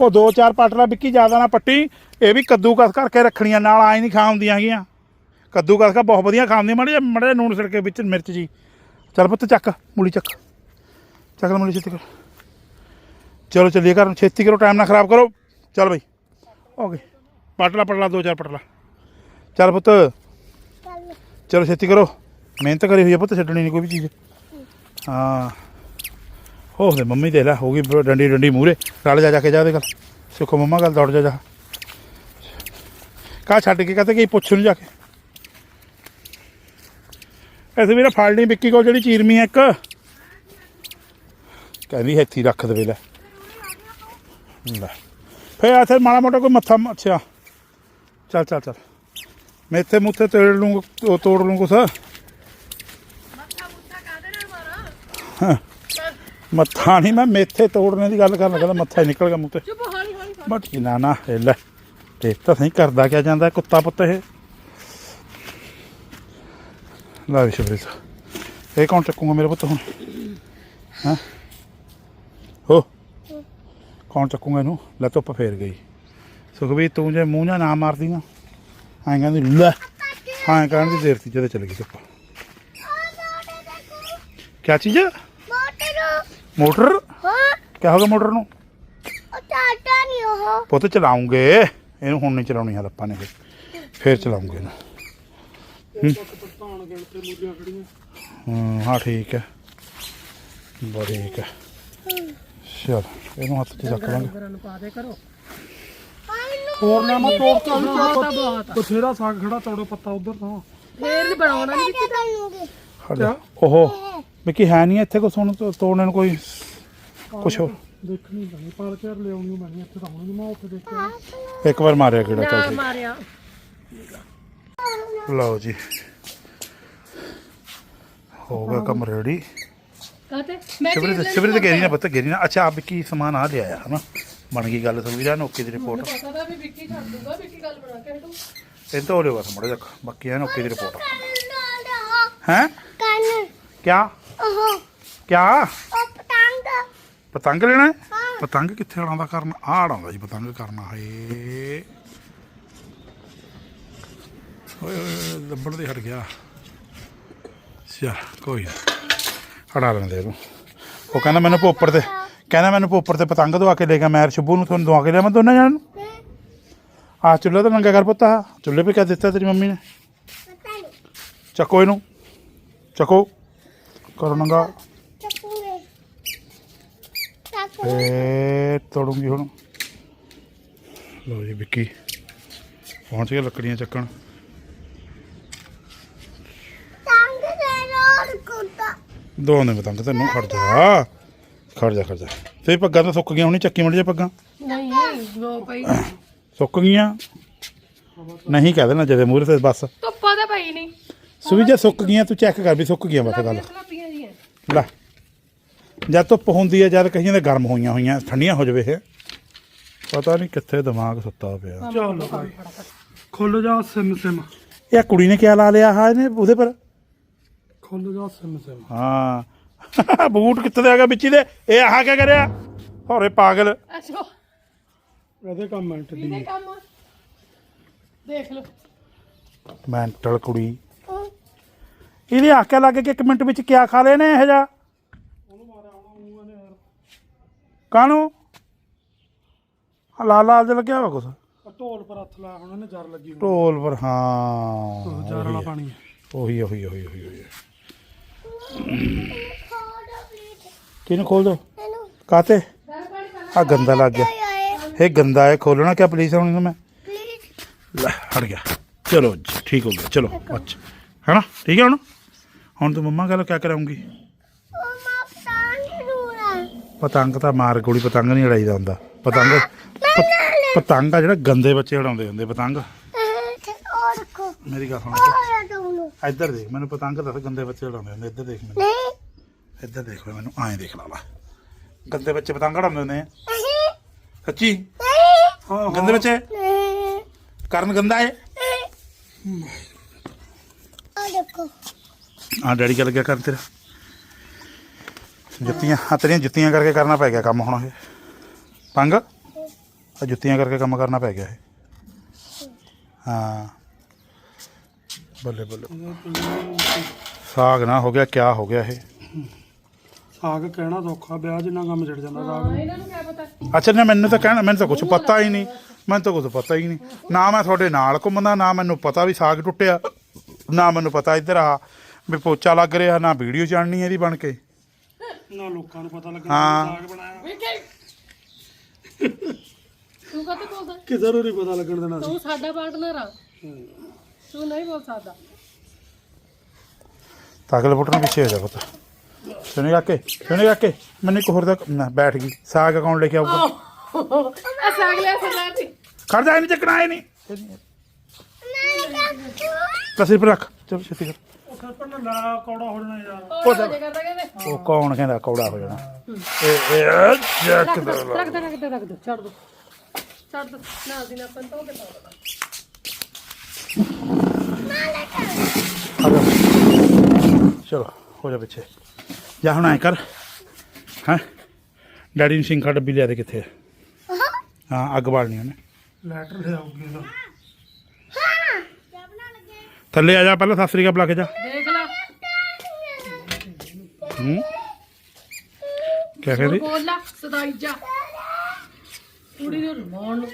ਉਹ ਦੋ ਚਾਰ ਪਟਲਾ ਵਿੱਕੀ ਜ਼ਿਆਦਾ ਨਾ ਪੱਟੀ ਇਹ ਵੀ ਕੱਦੂਕਸ ਕਰਕੇ ਰੱਖਣੀਆਂ ਨਾਲ ਆਈ ਨਹੀਂ ਖਾਉਂਦੀਆਂ ਹੈਗੀਆਂ। ਕੱਦੂ ਕਾ ਬਹੁਤ ਵਧੀਆ ਖਾਉਂਦੀਆਂ ਮਾੜੇ ਜਿਹਾ ਨੂਣ ਸਿਰਕੇ ਵਿੱਚ ਮਿਰਚ ਜੀ। ਚੱਲ ਪੁੱਤ ਚੱਕ, ਮੂਲੀ ਚੱਕ। ਚੱਕ ਲੈ ਮੂਲੀ ਛੇਤੀ ਕਰ। ਚਲੋ ਚੱਲੀਏ ਘਰ ਨੂੰ, ਛੇਤੀ ਕਰੋ ਟਾਈਮ ਨਾ ਖਰਾਬ ਕਰੋ। ਚੱਲ ਬਈ। ਓਕੇ ਪਟਲਾ ਪਟਲਾ, ਦੋ ਚਾਰ ਪਟਲਾ। ਚੱਲ ਪੁੱਤ। ਚਲੋ ਛੇਤੀ ਕਰੋ। ਮਿਹਨਤ ਕਰੀ ਹੋਈ ਆ ਪੁੱਤ, ਛੱਡਣੀ ਨਹੀਂ ਕੋਈ ਵੀ ਚੀਜ਼। ਹਾਂ। ਹੋ ਦੇ ਮੰਮੀ ਦੇ ਲੈ, ਹੋ ਗਈ ਡੰਡੀ ਡੰਡੀ ਮੂਰੇ ਰਲ ਜਾ ਜਾ ਕੇ ਜਾ ਉਹਦੇ ਗੱਲ ਸੁਖੋ ਮੰਮਾ, ਗੱਲ ਦੌੜ ਜਾ ਜਾ। ਕਾ ਛੱਡ ਕੇ ਕਹਤੇ ਕਿ ਪੁੱਛ ਨੂੰ ਜਾ ਕੇ। ਐਸੇ ਮੇਰਾ ਫੜ ਲਈ ਵਿੱਕੀ ਕੋਲ ਜਿਹੜੀ ਚੀਰਮੀ ਹੈ ਇੱਕ। ਕਹਿੰਦੀ ਇੱਥੇ ਰੱਖ ਦੇਵੇ ਲੈ। ਲੈ। ਫੇ ਆਥੇ ਮਾੜਾ ਮੋਟਾ ਕੋਈ ਮੱਥਾ ਅੱਛਾ। ਚੱਲ ਚੱਲ ਚੱਲ। ਮੇਥੇ ਮੁੱਥੇ ਤੋੜ ਲੂੰ ਤੋੜ ਲੂੰ ਕੁਛ। ਮੱਥਾ ਨਹੀਂ ਮੈਂ ਮੇਥੇ ਤੋੜਨੇ ਦੀ ਗੱਲ ਕਰਨ ਲੱਗਾ ਮੱਥਾ ਹੀ ਨਿਕਲ ਗਿਆ ਮੂੰਹ ਤੇ। ਚੁੱਪ ਹੌਲੀ ਹੌਲੀ ਬਟ ਨਾ ਨਾ ਇਹ ਲੈ। ਤੇ ਤਾਂ ਸਹੀ ਕਰਦਾ ਕਿਆ ਜਾਂਦਾ ਕੁੱਤਾ ਪੁੱਤ ਇਹ। ਲਾ ਵੀ ਸ਼ਬਰੀਤ। ਇਹ ਕੌਣ ਚੱਕੂਗਾ ਮੇਰੇ ਪੁੱਤ ਹੁਣ? ਹਾਂ? ਹੋ। ਕੌਣ ਚੱਕੂਗਾ ਇਹਨੂੰ? ਲੈ ਧੁੱਪ ਫੇਰ ਗਈ। ਸੁਖਵੀਰ ਤੂੰ ਜੇ ਮੂੰਹ ਜਾਂ ਨਾ ਮਾਰਦੀ ਨਾ ਐਂ ਕਹਿੰਦੀ, ਲੈ। ਹਾਂ ਕਹਿਣ ਦੀ ਦੇਰ ਸੀ ਜਦੋਂ ਚਲ ਗਈ ਧੁੱਪ। ਕਿਆ ਚੀਜ਼ ਮੋਟੇ ਮੋਟਰ। ਹਾਂ ਕਿਆ ਹੋ ਗਿਆ ਮੋਟਰ ਨੂੰ? ਉਹ ਟਾਟਾ ਨਹੀਂ ਉਹ ਪੁੱਤ ਚਲਾਉਂਗੇ। ਇਹਨੂੰ ਹੁਣ ਨਹੀਂ ਚਲਾਉਣੀ ਹੈ ਆਪਾਂ ਨੇ। ਫਿਰ ਫੇਰ ਚਲਾਉਂਗੇ ਇਹਨੂੰ। ਹਾਂ ਠੀਕ ਹੈ। ਠੀਕ ਹੈ। ਚਲ ਇਹਨੂੰ ਹੱਥ 'ਚ ਰੱਖ ਲਾਂਗੇ। ਨੂੰ ਪਾ ਦੇ ਕਰੋ। ਹੋਰ ਨਾ ਮੈਂ ਤੋੜ ਤਾ ਬਹੁਤ ਬਹੁਤ ਬਥੇਰਾ ਸਾਗ ਖੜਾ ਤੋੜੋ ਪੱਤਾ ਉਧਰ ਤੋਂ। ਫੇਰ ਨਹੀਂ ਬਣਾਉਣਾ ਨਹੀਂ ਕਿਤੇ। ਹਟ ਜਾ ਓਹੋ ਮਿੱਕੀ ਹੈ ਨਹੀਂ ਇੱਥੇ ਕੋ ਸੁਣ ਤੋੜਨ ਨੂੰ ਕੋਈ ਕੁਛ ਹੋਰ? ਦੇਖਣੀ ਬਣੀ ਪਾਲਚਰ ਲਿਆਉਣੀ ਬਣੀ ਇੱਥੇ ਤਾਂ ਹੁਣ ਨਹੀਂ ਮੈਂ ਉੱਥੇ ਦੇਖ ਕੇ ਇੱਕ ਵਾਰ ਮਾਰਿਆ ਕਿਹੜਾ ਚੱਲ ਠੀਕ। ਮਾਰਿਆ। ਲਓ ਜੀ। ਹੋ ਗਿਆ ਕੰਮ ਰੈਡੀ ਕਾਤੇ? ਮੈਂ ਸਿਵਰ ਦੇ ਗੇਰੀ ਨਾ ਪਤਾ ਗੇਰੀ ਨਾ। ਅੱਛਾ ਆਪ ਕੀ ਸਮਾਨ ਆ ਲਿਆ ਹੈ ਹਨਾ? ਬਣ ਗਈ ਗੱਲ ਸੁਵੀਰਾ ਨੋਕੀ ਦੀ ਰਿਪੋਰਟ ਪਤਾ ਵੀ ਵਿੱਕੀ ਛੱਡ ਦੂਗਾ ਵਿੱਕੀ ਗੱਲ ਬਣਾ ਕੇ ਹਟੂ। ਇਹ ਤਾਂ ਹੋਰੇ ਬਸ ਮੜੇ ਤੱਕ ਬਾਕੀ ਹੈ ਨੋਕੀ ਦੀ ਰਿਪੋਰਟ ਹੈ? ਕੰਨ ਕਿਆ? ਉਹ। ਕਿਆ? ਉਹ ਪਤੰਗ। ਪਤੰਗ ਲੈਣਾ ਪਤੰਗ ਕਿੱਥੇ ਆਉਂਦਾ ਕਰਨ? ਆਹ ਆਉਂਦਾ ਜੀ ਪਤੰਗ ਕਰਨ ਹਾਏ। ਓਏ ਲੱਭਣ ਦੇ ਹਟ ਗਿਆ। ਜਾ ਕੋਈ ਨਾ। ਹੜਾ ਲੈਣ ਦੇ ਇਹਨੂੰ। ਉਹ ਕਹਿੰਦਾ ਮੈਨੂੰ ਭੋਪਰ ਤੇ ਕਹਿੰਦਾ ਮੈਨੂੰ ਭੋਪਰ ਤੇ ਪਤੰਗ ਦਵਾ ਕੇ ਲੈ ਗਿਆ ਮੈਂ ਸ਼ਬੂ ਨੂੰ ਤੁਹਾਨੂੰ ਦਵਾ ਕੇ ਲਿਆ ਮੈਂ ਦੋਨਾਂ ਜਣਾਂ ਨੂੰ। ਆ ਚੁੱਲ੍ਹੇ ਤਾਂ ਨੰਗਾ ਕਰ ਪੁੱਤਾ ਚੁੱਲ੍ਹੇ ਵੀ ਕਹਿ ਦਿੱਤਾ ਤੇਰੀ ਮੰਮੀ ਨੇ? ਚੱਕੋ ਇਹਨੂੰ। ਚੱਕੋ। ਕਰੋ ਨੰਗਾ। ਏ ਤੋੜੂੰਗੀ ਹੁਣ। ਲਓ ਜੀ ਵਿੱਕੀ। ਪਹੁੰਚ ਗਿਆ ਲੱਕੜੀਆਂ ਚੱਕਣ। ਦੋ ਨੇ ਪਤੰਗ ਤੈਨੂੰ ਖੜ ਜਾ। ਖੜ ਜਾ ਖੜ ਜਾ। ਤੇ ਪੱਗਾਂ ਤਾਂ ਸੁੱਕ ਗਈਆਂ ਹੁਣੀ ਚੱਕੀ ਮੜ ਜਾ ਪੱਗਾਂ। ਨਹੀਂ ਪਈ। ਸੁੱਕ ਗਈਆਂ। ਨਹੀਂ ਕਹਿ ਦੇਣਾ ਜਦੇ ਮੂਹਰੇ ਤੇ ਬਸ। ਧੁੱਪਾ ਤਾਂ ਪਈ ਨਹੀਂ ਸੁਵੀ ਜੇ ਸੁੱਕ ਗਈਆਂ ਤੂੰ ਚੈੱਕ ਕਰ ਵੀ ਸੁੱਕ ਗਈਆਂ ਬਸ ਗੱਲ। ਖਲਾਪੀਆਂ ਜੀਆਂ ਲੈ। ਜਦ ਧੁੱਪ ਹੁੰਦੀ ਹੈ ਜਦ ਕਹੀਆਂ ਦੇ ਗਰਮ ਹੋਈਆਂ ਹੋਈਆਂ ਠੰਡੀਆਂ ਹੋ ਜਵੇ ਇਹ। ਪਤਾ ਨਹੀਂ ਕਿੱਥੇ ਦਿਮਾਗ ਸੁੱਤਾ ਪਿਆ। ਚਲੋ ਖੁੱਲ ਜਾ ਸਿਮ ਸਿਮ। ਇਹ ਕੁੜੀ ਨੇ ਕਿਆ ਲਾ ਲਿਆ ਹਾਂ ਇਹਨੇ ਉਹਦੇ ਪਰ? ਬੂਟ ਕਿੱਥੇ ਦੇ ਆ ਗਿਆ ਵਿੱਚ ਦੇ? ਇਹ ਆਹ ਕੀ ਕਰਿਆ? ਹੋਰੇ ਪਾਗਲ। ਮੈਂਟਲ ਕੁੜੀ। ਇਹਦੇ ਆਖਿਆ ਲੱਗ ਕੇ ਇੱਕ ਮਿੰਟ ਵਿੱਚ ਕਿਆ ਖਾ ਲੈਣੇ ਇਹ ਜਾ ਕਾਹਨੂੰ? ਲਾਲ ਲਾਲ ਜਿਹਾ ਲੱਗਿਆ ਵਾ ਕੁਛ। ਢੋਲ ਪਰ ਹੱਥ ਲਾ ਹੁਣ ਇਹਨੇ ਜਰ ਲੱਗੀ ਢੋਲ ਪਰ ਹਾਂ। ਜਰ ਵਾਲਾ ਪਾਣੀ ਉਹੀ ਉਹੀ ਉਹੀ ਉਹੀ ਕਿਹਨੂੰ ਖੋਲ ਦੋ? ਕਾਤੇ ਆ ਗੰਦਾ ਲੱਗ ਗਿਆ। ਇਹ ਗੰਦਾ ਹੈ ਖੋਲਣਾ ਕਿਆ ਪੁਲਿਸ ਆਉਣੀ ਮੈਂ। ਲੈ ਹਟ ਗਿਆ। ਚਲੋ ਜੀ ਠੀਕ ਹੋ ਗਿਆ। ਚਲੋ ਅੱਛਾ। ਹੈਨਾ? ਠੀਕ ਹੈ ਹੁਣ? ਹੁਣ ਤੂੰ ਮੰਮਾ ਕਹੋ ਕਿਆ ਕਰਾਉਂਗੀ? ਪਤੰਗ ਤਾਂ ਮਾਰ ਗੋਲੀ ਪਤੰਗ ਨਹੀਂ ਉਡਾਈਦਾ ਹੁੰਦਾ। ਪਤੰਗ ਪਤੰਗ ਆ ਜਿਹੜਾ ਗੰਦੇ ਬੱਚੇ ਉਡਾਉਂਦੇ ਹੁੰਦੇ ਪਤੰਗ। ਰੱਖੋ ਮੇਰੀ ਗੱਲ ਸੁਣ। ਇੱਧਰ ਦੇਖ ਮੈਨੂੰ ਪਤੰਗ ਦੱਸ ਗੰਦੇ ਬੱਚੇ ਉਡਾਉਂਦੇ ਹੁੰਦੇ ਇੱਧਰ ਦੇਖ ਮੈਨੂੰ। ਨਹੀਂ। ਇੱਧਰ ਦੇਖ ਲੈ ਮੈਨੂੰ ਐਂ ਦੇਖ ਲਾ ਗੰਦੇ ਬੱਚੇ ਪਤੰਗ ਉਡਾਉਂਦੇ ਹੁੰਦੇ ਆ। ਨਹੀਂ। ਸੱਚੀ? ਹਾਂ ਗੰਦੇ ਬੱਚੇ? ਨਹੀਂ। ਕਰਨ ਗੰਦਾ ਹੈ ਆ ਦੇਖੋ। ਆ ਡੈਡੀ ਚੱਲ ਗਿਆ ਕਰਨ ਤੇਰਾ। ਜੁੱਤੀਆਂ ਆ ਤੇਰੀਆਂ ਜੁੱਤੀਆਂ ਕਰਕੇ ਕਰਨਾ ਪੈ ਗਿਆ ਕੰਮ ਹੁਣ ਇਹ। ਪੰਗ? ਆ ਜੁੱਤੀਆਂ ਕਰਕੇ ਕੰਮ ਕਰਨਾ ਪੈ ਗਿਆ ਇਹ। ਹਾਂ। ਬੱਲੇ ਬੱਲੇ। ਸਾਗ ਨਾ ਹੋ ਗਿਆ ਕਿਆ ਹੋ ਗਿਆ ਇਹ? ਸਾਗ ਕਹਿਣਾ ਸੌਖਾ ਵਿਆਹ ਜਿੰਨਾ ਕੰਮ ਛੱਡ ਜਾਂਦਾ ਸਾਗ ਨੂੰ। ਇਹਨਾਂ ਨੂੰ ਕੀ ਪਤਾ ਅੱਛਾ ਨਾ ਮੈਨੂੰ ਤਾਂ ਕਹਿਣਾ ਮੈਨੂੰ ਤਾਂ ਕੁਝ ਪਤਾ ਹੀ ਨਹੀਂ। ਮੈਨੂੰ ਤਾਂ ਕੁਝ ਪਤਾ ਹੀ ਨਹੀਂ। ਨਾ ਮੈਂ ਤੁਹਾਡੇ ਨਾਲ ਘੁੰਮਦਾ ਨਾ ਮੈਨੂੰ ਪਤਾ ਵੀ ਸਾਗ ਟੁੱਟਿਆ। ਨਾ ਮੈਨੂੰ ਪਤਾ ਇੱਧਰ ਆ ਵੀ ਪੋਚਾ ਲੱਗ ਰਿਹਾ ਨਾ ਵੀਡੀਓ ਚੜਨੀ ਇਹਦੀ ਬਣ ਕੇ। ਨਾ ਲੋਕਾਂ ਨੂੰ ਪਤਾ ਲੱਗਣਾ ਹਾਂ। ਸਾਗ ਬਣਾਇਆ। ਤੂੰ ਕਾਤੇ ਬੋਲਦਾ? ਕਿਸੇ ਨੂੰ ਨਹੀਂ ਪਤਾ ਲੱਗਣ ਦੇਣਾ ਸੀ। ਤੂੰ ਸਾਡਾ ਪਾਰਟਨਰ ਆ। ਤੂੰ ਨਹੀਂ ਬੋਲ ਸਕਦਾ। ਤਾਕਲ ਪੁੱਟਣ ਪਿੱਛੇ ਹੋ ਜਾ ਪੁੱਤ। ਸੁਣੀ ਕਾਕੇ ਸੁਣੀ ਕਾਕੇ ਮੈਨੂੰ ਇੱਕ ਹੋਰ ਦਾ ਨਾ ਬੈਠ ਗਈ ਸਾਗ ਅਕਾਊਂਟ ਲੈ ਕੇ ਆਊਗਾ? ਆ ਸਾਗ ਲਿਆ ਸਰਦਾਰ ਜੀ ਖੜ ਜਾ ਇਹਨੂੰ ਚੱਕਣਾ ਇਹ ਨਹੀਂ। ਤਸਵੀਰ ਪਰ ਰੱਖ ਚਲ ਛੇਤੀ ਕਰ। ਉਹ ਕਹਿੰਦੇ। ਕੌਣ ਕਹਿੰਦਾ ਕੌੜਾ ਹੋ ਜਾਣਾ। ਇਹ ਇਹ ਜੱਕ ਦਾ ਰੱਖ ਦੇ ਰੱਖ ਦੇ ਰੱਖ ਦੇ ਛੱਡ ਦੋ। ਛੱਡ ਦੋ ਨਾ ਦਿਨ ਆਪਾਂ ਤੋਂ ਕੇ ਪਾਉਂਦਾ ਆ ਜਾ। ਚਲੋ ਹੋ ਜਾ ਪਿੱਛੇ ਜਾ ਹੁਣ ਐ ਕਰ ਹਾਂ ਡੈਡੀ ਨੂੰ ਸਿੰਖਾ ਡੱਬੀ ਲਿਆ ਦੇ ਕਿੱਥੇ ਆ ਹਾਂ ਅੱਗ ਬਾਲਣੀ ਉਹਨੇ ਲੈਟਰ ਲੈ ਆਉਗੀ ਇਹਦਾ ਥੱਲੇ ਆ ਜਾ ਪਹਿਲਾਂ ਸਤਿ ਸ੍ਰੀ ਅਕਾਲ ਬੁਲਾ ਕੇ ਜਾ ਦੇਖ ਲੈ ਹੂੰ ਕਿਆ ਕਹਿੰਦੀ ਬੋਲ ਲਾ ਸਦਾਈ ਜਾ ਕੁੜੀ ਨੂੰ ਰਮਾਉਣ ਨੂੰ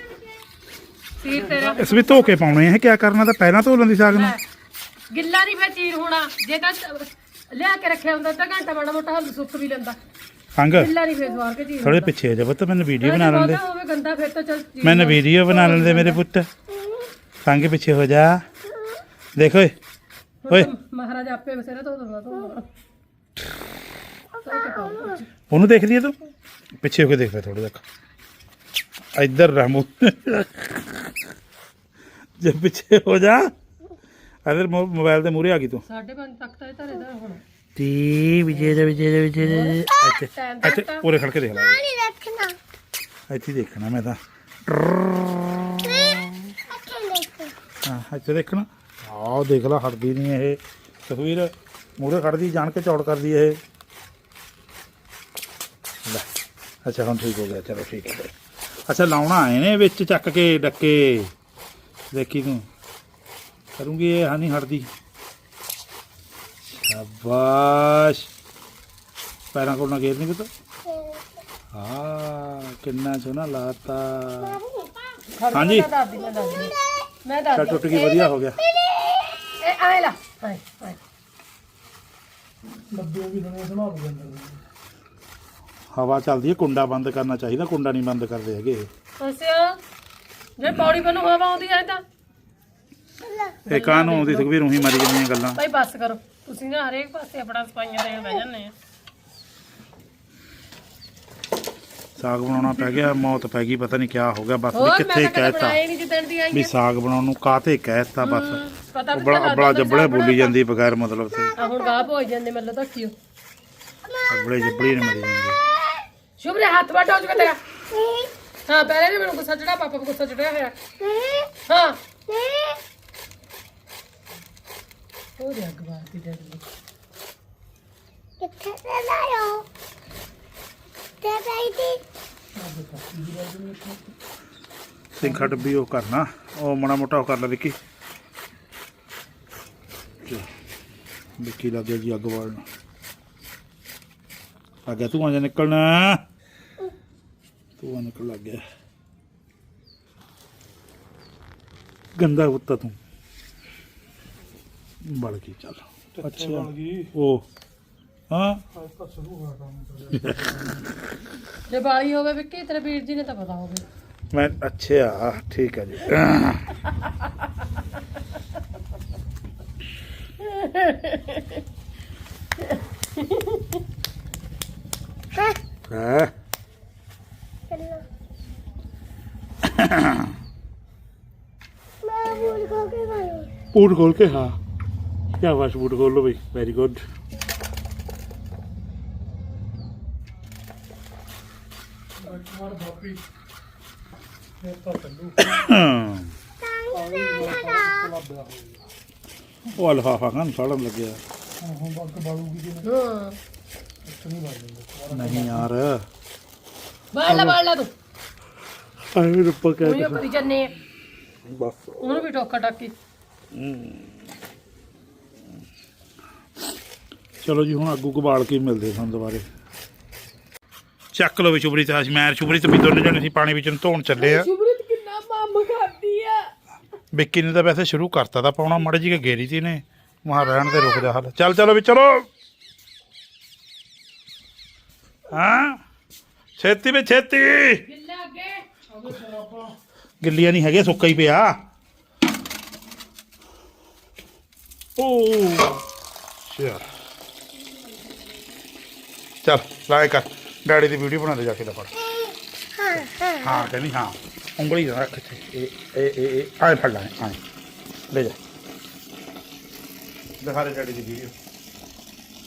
ਤੇਰਾ ਇਸ ਵਿੱਚ ਧੋ ਕੇ ਪਾਉਣੇ ਇਹ ਕਿਆ ਕਰਨਾ ਤਾਂ ਪਹਿਲਾਂ ਧੋ ਲੈਂਦੀ ਸਾਗ ਨੂੰ। ਗਿੱਲਾ ਨਹੀਂ ਫੇ ਚੀਰ ਹੋਣਾ। ਜੇ ਤਾਂ ਲਿਆ ਕੇ ਰੱਖਿਆ ਹੁੰਦਾ ਤਾਂ ਘੰਟਾ ਮਾੜਾ ਮੋਟਾ ਹੱਲ ਸੁੱਕ ਵੀ ਲੈਂਦਾ। ਸੰਗ? ਬਿੱਲਾ ਨਹੀਂ ਫੇਸ ਵਾਰ ਕੇ ਜੀ ਥੋੜੇ ਪਿੱਛੇ ਹੋ ਜਾ ਪੁੱਤ ਮੈਨੂੰ ਵੀਡੀਓ ਬਣਾ ਲੈਂਦੇ। ਹੋਵੇ ਗੰਦਾ ਫਿਰ ਤਾਂ ਚੱਲ ਮੈਨੂੰ ਵੀਡੀਓ ਬਣਾ ਲੈਂਦੇ ਮੇਰੇ ਪੁੱਤ। ਸੰਗ ਪਿੱਛੇ ਹੋ ਜਾ। ਦੇਖ ਓਏ ਓਏ। ਮਹਾਰਾਜ ਆਪੇ ਬਸੇਰਾ ਤੋਂ ਦਵਾ ਤੋਂ ਉਹਨੂੰ ਦੇਖ ਲਈਏ ਤੂੰ। ਪਿੱਛੇ ਹੋ ਕੇ ਦੇਖ ਲੈ ਥੋੜਾ ਜਿਹਾ। ਇੱਧਰ ਰਹਿ ਮੂੰਹ। ਜੇ ਪਿੱਛੇ ਹੋ ਜਾ ਮੋ- ਮੋਬਾਈਲ ਦੇ ਮੂਹਰੇ ਆ ਗਈ ਤੂੰ। ਸਾਢੇ ਪੰਜ ਤੱਕ ਤਾਂ ਇਹ ਧਰੇ ਦਾ ਹੁਣ। ਟੀ ਵਿਜੇ ਦੇ ਵਿਜੇ ਦੇ ਵਿਜੇ ਦੇ। ਟਾਈਮ ਇੱਥੇ ਉਰੇ ਖੜ ਕੇ ਦੇਖ ਲੈ। ਪਾਣੀ ਰੱਖਣਾ। ਇੱਥੇ ਦੇਖਣਾ ਮੈਂ ਤਾਂ। ਅੱਛਾ ਹਾਂ ਇੱਥੇ ਦੇਖਣਾ। ਆਹ ਦੇਖ ਲੈ ਹਟਦੀ ਨਹੀਂ ਇਹ। ਤਸਵੀਰ ਮੂਹਰੇ ਖੜਦੀ ਜਾਣ ਕੇ ਚੌੜ ਕਰਦੀ ਇਹ। ਲੈ ਅੱਛਾ ਹੁਣ ਠੀਕ ਹੋ ਗਿਆ। ਚਲੋ ਠੀਕ ਹੈ। ਅੱਛਾ ਲਾਉਣਾ ਆਏ ਨੇ ਵਿੱਚ ਚੱਕ ਕੇ ਡੱਕੇ। ਦੇਖੀ ਤੂੰ। ਕਰੂੰਗੀ ਇਹ ਹਾਂ ਨਹੀਂ ਹਟਦੀ ਸ਼ਾਬਾਸ਼। ਪੈਰਾਂ ਕੋਲ ਨਾ ਗੇਰ ਨਹੀਂ ਪਤਾ ਹਾਂ ਕਿੰਨਾ ਸੋਹਣਾ ਲਾਤਾ। ਹਾਂਜੀ। ਮੈਂ ਦੱਸਦੀ ਮੈਂ ਦੱਸਦੀ। ਮੈਂ ਚੱਲ ਦੱਸਦੀ। ਟੁੱਟ ਗਈ ਵਧੀਆ ਹੋ ਗਿਆ। ਇਹ ਆਏ ਲਾ। ਆਏ ਆਏ। ਲੱਡੂ ਵੀ ਦਣੇ ਸੰਭਾਲ ਜਾਂਦੇ ਹਵਾ ਚੱਲਦੀ ਹੈ ਕੁੰਡਾ ਬੰਦ ਕਰਨਾ ਚਾਹੀਦਾ ਕੁੰਡਾ ਨਹੀਂ ਬੰਦ ਕਰਦੇ ਹੈਗੇ। ਅੱਛਾ ਜੇ ਪੌੜੀ ਬੰਨੂ ਹਵਾ ਆਉਂਦੀ ਐ ਤਾਂ? ਇਹ ਕਾਹਨੂੰ ਆਉਂਦੀ? ਸੁਖਵੀਰ ਉਹੀ ਮਾਰੀ ਜਾਂਦੀਆਂ ਗੱਲਾਂ। ਭਾਈ ਬੱਸ ਕਰੋ। ਤੁਸੀਂ ਨਾ ਹਰੇਕ ਪਾਸੇ ਆਪਣਾ ਸਫਾਈਆਂ ਦੇਣ ਬਹਿ ਜਾਂਦੇ ਆ। ਸਾਗ ਬਣਾਉਣਾ ਪੈ ਗਿਆ ਮੌਤ ਪੈ ਗਈ ਪਤਾ ਨਹੀਂ ਕਿਆ ਹੋ ਗਿਆ ਬਸ ਵੀ ਹੋਰ ਮੈਂ ਕਿੱਥੇ ਤਾਂ ਕਹਿਤਾ? ਬਣਾਏ ਨਹੀਂ ਜਿੱਦਣ ਦੀ ਆਈ ਵੀ ਸਾਗ ਬਣਾਉਣ ਨੂੰ ਕਾਤੇ ਕਹਿਤਾ ਬਸ? ਪਤਾ ਵੀ ਬੜਾ ਲੱਗਦਾ ਜੱਬੜੇ ਬੋਲੀ ਜਾਂਦੀ ਬਗੈਰ ਮਤਲਬ ਤੇ। ਆ ਹੁਣ ਗਾਹ ਹੋ ਜਾਂਦੇ ਮੱਲ ਧੱਕੀਓ ਜੱਬੜੇ ਜੱਬੜੀ ਨੇ ਮਰੀ ਜਾਂਦੀ। ਸ਼ੁਭ ਹੱਥ ਵੱਟ ਹੋ ਜੂਗਾ ਤੇਰਾ। ਹਾਂ। ਪਹਿਲੇ ਵੀ ਮੈਨੂੰ ਗੁੱਸਾ ਚੜਿਆ ਪਾਪਾ ਨੂੰ ਗੁੱਸਾ ਚੜਿਆ ਹੋਇਆ। ਹਾਂ। ਹੋ। ਰਿਹਾ ਅਗਵਾ ਦੀ ਡੈਡੀ ਕਿੱਥੇ ਤੇ ਲਾਇਓ? ਤੇ ਬੈਠੀ ਸਿੰਖਾ ਡੱਬੀ ਉਹ ਕਰਨਾ ਉਹ ਮਾੜਾ ਮੋਟਾ ਉਹ ਕਰ ਲੈ ਵਿੱਕੀ। ਚਲੋ। ਵਿੱਕੀ ਲੱਗ ਗਿਆ ਜੀ ਅੱਗ ਬਾਲਣ। ਆ ਗਿਆ ਤੂੰ ਆ ਜਾ ਨਿਕਲਣਾ। ਤੂੰ ਆ ਨਿਕਲ ਲੱਗ ਗਿਆ। ਗੰਦਾ ਕੁੱਤਾ ਤੂੰ। ਬੜ ਗਈ ਚੱਲ। ਬਣ ਅੱਛਾ। ਗਈ। ਉਹ ਹਾਂ? ਅੱਜ ਤਾਂ ਸ਼ੁਰੂ ਹੋਇਆ ਕੰਮ ਜੇ ਬਾਲੀ ਹੋਵੇ ਵਿੱਕੀ ਤੇਰੇ ਵੀਰ ਜੀ ਨੇ ਤਾਂ ਪਤਾ ਹੋਵੇ। ਮੈਂ ਅੱਛਾ ਠੀਕ ਹੈ ਜੀ। ਹਾਂ ਚੱਲੋ ਮੈਂ ਬੋਲ ਕੋ ਕੇ ਗਾਇਓ ਬੂਟ ਖੋਲ ਕੇ ਹਾਂ। ਕੀ ਵਾਸ਼ ਬੂਟ ਖੋਲ ਲੋ ਬਈ। ਵੈਰੀ ਗੁੱਡ ਮਾਰ ਬਾਪੀ ਇਹ ਤਾਂ ਲੱਭਿਆ ਉਹ ਲਫਾਫਾ ਖਾਨ ਸਾੜਨ ਲੱਗਿਆ। ਹੁਣ ਅੱਗ ਬਾਲੂਗੀ ਜੀ ਹਾਂ। ਨਹੀਂ ਯਾਰ। ਬਾਲ ਲੈ ਬਾਲ ਲੈ ਤੂੰ। ਆਏ ਰੱਪਾ ਉਹ ਕਹਿ ਕਰੀ ਜੰਨੇ ਬਸ। ਉਹਨੂੰ ਵੀ ਟੋਕਾ ਟਾਕੀ ਚਲੋ ਜੀ ਹੁਣ ਅੱਗੂ ਗਵਾਲ ਕੇ ਹੀ ਮਿਲਦੇ ਸਾਨੂੰ ਦੁਬਾਰੇ। ਚੱਕ ਲੋ ਵੀ ਸ਼ੁਭਰੀ ਤੇ ਮੈਰ ਸ਼ੁਭਰੀ ਤੇ ਵੀ ਦੋਨੇ ਜਣੇ ਸੀ ਪਾਣੀ ਵਿੱਚ ਨੂੰ ਧੋਣ ਚੱਲੇ ਆ। ਸ਼ੁਭਰੀਤ ਕਿੰਨਾ ਮੰਮ ਕਰਦੀ ਆ। ਵਿੱਕੀ ਨੇ ਤਾਂ ਵੈਸੇ ਸ਼ੁਰੂ ਕਰਤਾ ਤਾਂ ਪਾਉਣਾ ਮੜੇ ਜੀ ਕੇ ਗੇਰੀ ਤੀ ਨੇ। ਮਹਾ ਰਹਿਣ ਤੇ ਰੁਕ ਜਾ ਹਲ। ਚੱਲ ਚਲੋ ਵੀ ਚਲੋ। ਹਾਂ? ਛੇਤੀ ਵੀ ਛੇਤੀ। ਗਿੱਲੀਆਂ ਨਹੀਂ ਹੈਗੇ ਸੁੱਕਾ ਹੀ ਪਿਆ। ਓ। ਸ਼ਿਆ। ਚੱਲ ਲਾਇ ਕਰ। ਡੈਡੀ ਦੀ ਵੀਡੀਓ ਬਣਾ ਦੇ ਜਾ ਕੇ ਲੈ ਫੜ ਹਾਂ, ਕਹਿੰਦੀ ਹਾਂ। ਉਂਗਲੀ ਦਾ ਰੱਖ ਇੱਥੇ। ਇਹ ਇਹ ਇਹ ਆਏ ਫੜ ਲੈ ਆਏ ਲੈ ਜਾ। ਦਿਖਾ ਦੇ ਡੈਡੀ ਦੀ ਵੀਡੀਓ।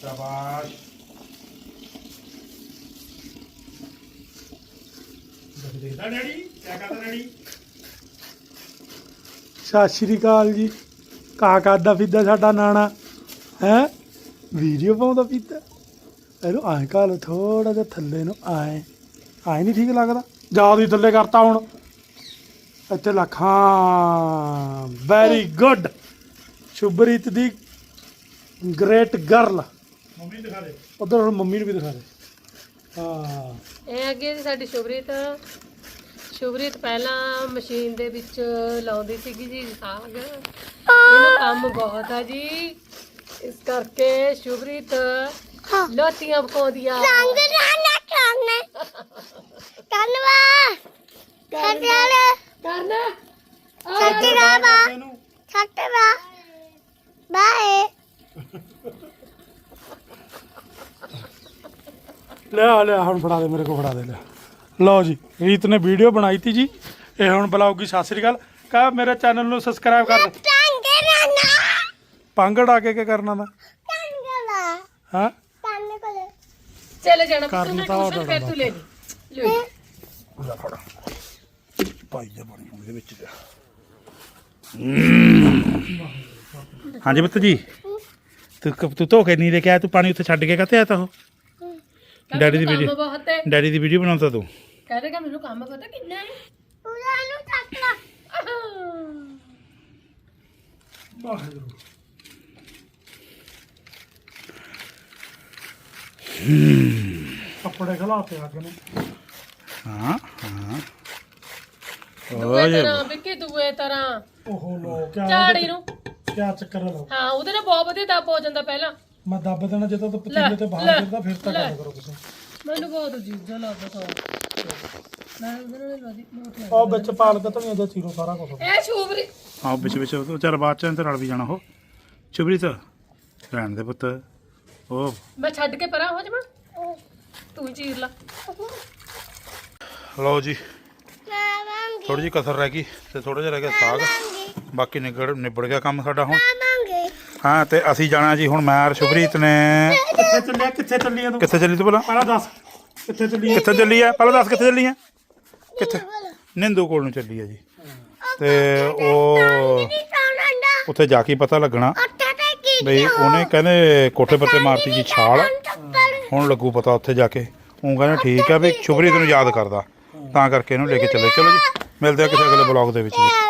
ਸ਼ਾਬਾਸ਼। ਦੇਖਦਾ ਡੈਡੀ ਕੀ ਕਰਦਾ ਡੈਡੀ? ਸਤਿ ਸ਼੍ਰੀ ਅਕਾਲ ਜੀ। ਕਾ ਕਰਦਾ ਫਿਰਦਾ ਸਾਡਾ ਨਾਣਾ ਹੈ? ਵੀਡੀਓ ਪਾਉਂਦਾ ਫਿਰਦਾ। ਇਹਨੂੰ ਐਂ ਕਾਲ ਥੋੜਾ ਜਿਹਾ ਥੱਲੇ ਨੂੰ ਆਏ। ਆਏ ਨਹੀਂ ਠੀਕ ਲੱਗਦਾ? ਜ਼ਿਆਦਾ ਹੀ ਥੱਲੇ ਕਰਤਾ ਹੁਣ। ਇੱਥੇ ਲੱਖਾਂ ਵੈਰੀ ਗੁੱਡ ਸ਼ੁਭਰੀਤ ਦੀ ਗ੍ਰੇਟ ਗਰਲ ਮੰਮੀ ਦਿਖਾ ਦੇ। ਉਧਰ ਮੰਮੀ ਨੂੰ ਵੀ ਦਿਖਾ ਦੇ। ਹਾਂ। ਇਹ ਅੱਗੇ ਸਾਡੀ ਸ਼ੁਭਰੀਤ। ਸ਼ੁਭਰੀਤ ਪਹਿਲਾਂ ਮਸ਼ੀਨ ਦੇ ਵਿੱਚ ਲਾਉਂਦੀ ਸੀਗੀ ਜੀ ਸਾਗ। ਇਹਨੂੰ ਕੰਮ ਬਹੁਤ ਆ ਜੀ। ਇਸ ਕਰਕੇ ਸ਼ੁਭਰੀਤ ਲੋਤੀਆਂ ਪਕਾਉਂਦੀ ਆ। ਰੰਗ ਰਾਣਾ ਕਰਨੇ। ਕਰਨਾ। ਸੱਚੀਗਾ ਬਾ ਇਹਨੂੰ। ਸੱਚੀਗਾ ਬਾਏ। ਲੈ ਆ ਲਿਆ ਹੁਣ ਫੜਾ ਦੇ ਮੇਰੇ ਕੋਲ ਫੜਾ ਦੇ ਲੈ। ਲਓ ਜੀ ਰੀਤ ਨੇ ਵੀਡੀਓ ਬਣਾਈ ਤੀ ਜੀ। ਇਹ ਹੁਣ ਬੁਲਾਉਗੀ ਸਤਿ ਸ੍ਰੀ ਅਕਾਲ। ਕਹ ਮੇਰੇ ਚੈਨਲ ਨੂੰ ਸਬਸਕ੍ਰਾਈਬ ਕਰ। ਦੇ ਪੰਗੜ ਆ ਕੇ ਕੀ ਕਰਨਾ ਦਾ ਹਾਂ? ਚਲੇ ਜਾਣਾ ਕਰਨ ਪੁੱਤ ਤਾਂ ਨਾ ਉਹ ਟਿਊਸ਼ਨ ਫਿਰ ਤੂੰ ਲੈ ਲਈ। ਲੈ। ਲੈ ਫੜ ਪਾਈ ਜਾ ਹੁਣ ਇਹਦੇ ਵਿੱਚ ਜਾ। ਹਾਂਜੀ ਬੱਤ ਜੀ। ਤੂੰ ਕ- ਤੂੰ ਧੋ ਕੇ ਨਹੀਂ ਲੈ ਕੇ ਆਇਆ ਤੂੰ ਪਾਣੀ ਉੱਥੇ ਛੱਡ ਕੇ ਕਾਤੇ ਆਇਆ ਤਾ ਉਹ? ਡੈਡੀ ਦੀ ਵੀਡੀਓ ਬਹੁਤ ਹੈ। ਡੈਡੀ ਦੀ ਵੀਡੀਓ ਬਣਾਉਂਦਾ ਤੂੰ? ਕਹਦੇਗਾ ਮੈਨੂੰ ਕੰਮ ਪਤਾ ਕਿੰਨਾ ਹੈ? ਪੂਰਾ ਨੂੰ ਚੱਕ ਲਾ। ਵਾਹਿਗੁਰੂ। ਕੱਪੜੇ ਖਲਾਤੇ ਅੱਗ ਨੇ। ਹਾਂ ਹਾਂ। ਦੂਏ ਤਰ੍ਹਾਂ ਵਿੱਕੀ ਦੂਏ ਤਰ੍ਹਾਂ। ਓਹੋ ਲੋ ਕਿਆ ਝਾੜੀ ਨੂੰ ਕਿਆ ਚੱਕਰ ਹੈ ਲੋ। ਹਾਂ ਉਹਦੇ ਨਾਲ ਬਹੁਤ ਵਧੀਆ ਦੱਬ ਹੋ ਜਾਂਦਾ ਪਹਿਲਾਂ। ਮੈਂ ਦੱਬ ਦੇਣਾ ਜਦੋਂ ਤੂੰ ਪਤੀਲੇ ਤੇ ਬਾਹਰ ਲੈ, ਫਿਰਦਾ ਫਿਰ ਤਾਂ। ਗੱਲ ਕਰੋ ਤੁਸੀਂ। ਮੈਨੂੰ ਬਹੁਤ ਅਜੀਬ ਜਿਹਾ ਲੱਗਦਾ ਤਾਂ। ਮੈਂ ਉਹਦੇ ਨਾਲ ਲੋਦੀ ਮੋਟ ਉਹ ਵਿੱਚ ਪਾਲਕ ਧਨੀਆ ਦਾ ਚੀਰੋ ਸਾਰਾ ਕੁਝ ਇਹ ਸ਼ੂਬਰੀ ਆ ਵਿੱਚ ਵਿੱਚ ਉਹ ਚੱਲ ਬਾਅਦ ਚ ਤੇ ਰਲ ਵੀ ਜਾਣਾ ਉਹ। ਚੁਬਰੀ ਤਾਂ ਰਹਿਣ ਦੇ ਪੁੱਤ। ਉਹ ਮੈਂ ਛੱਡ ਕੇ ਪਰਾਂ ਹੋ ਜਾਵਾਂ? ਤੂੰ ਹੀ ਚੀਰ ਲਾ। ਲਓ ਜੀ। ਮੈਂ ਮੰਗੀ ਥੋੜੀ ਜਿਹੀ ਕਸਰ ਰਹਿ ਗਈ ਤੇ ਥੋੜਾ ਜਿਹਾ ਰਹਿ ਗਿਆ ਸਾਗ। ਬਾਕੀ ਨਿਗੜ ਨਿਬੜ ਗਿਆ ਕੰਮ ਸਾਡਾ ਹੁਣ। ਹਾਂ ਤੇ ਅਸੀਂ ਜਾਣਾ ਜੀ ਹੁਣ ਮੈਂ ਸ਼ੁਭਰੀਤ ਨੇ। ਕਿੱਥੇ ਚੱਲਿਆ? ਕਿੱਥੇ ਚੱਲੀ ਆ ਤੂੰ? ਕਿੱਥੇ ਚੱਲੀ ਤੂੰ ਭਲਾ? ਪਹਿਲਾਂ ਦੱਸ ਕਿੱਥੇ ਚੱਲੀ ਕਿੱਥੇ ਚੱਲੀ ਆ? ਪਹਿਲਾਂ ਦੱਸ ਕਿੱਥੇ ਚੱਲੀ ਆ? ਕਿੱਥੇ? ਨਿੰਦੂ ਕੋਲ ਨੂੰ ਚੱਲੀ ਆ ਜੀ। ਤੇ ਉਹ ਉੱਥੇ ਜਾ ਕੇ ਪਤਾ ਲੱਗਣਾ ਉੱਥੇ ਤੇ ਕੀ ਬਈ ਉਹਨੇ ਕਹਿੰਦੇ ਕੋਠੇ ਪੱਤੇ ਮਾਰਤੀ ਜੀ ਛਾਲ। ਹੁਣ ਲੱਗੂ ਪਤਾ ਉੱਥੇ ਜਾ ਕੇ। ਉਹ ਕਹਿੰਦਾ ਠੀਕ ਆ ਵੀ ਸ਼ੁਭਰੀਤ ਨੂੰ ਯਾਦ ਕਰਦਾ। ਤਾਂ ਕਰਕੇ ਇਹਨੂੰ ਲੈ ਕੇ ਚੱਲੇ। ਚਲੋ ਜੀ ਮਿਲਦੇ ਆ ਕਿਸੇ ਅਗਲੇ ਬਲੌਗ ਦੇ ਵਿੱਚ ਜੀ।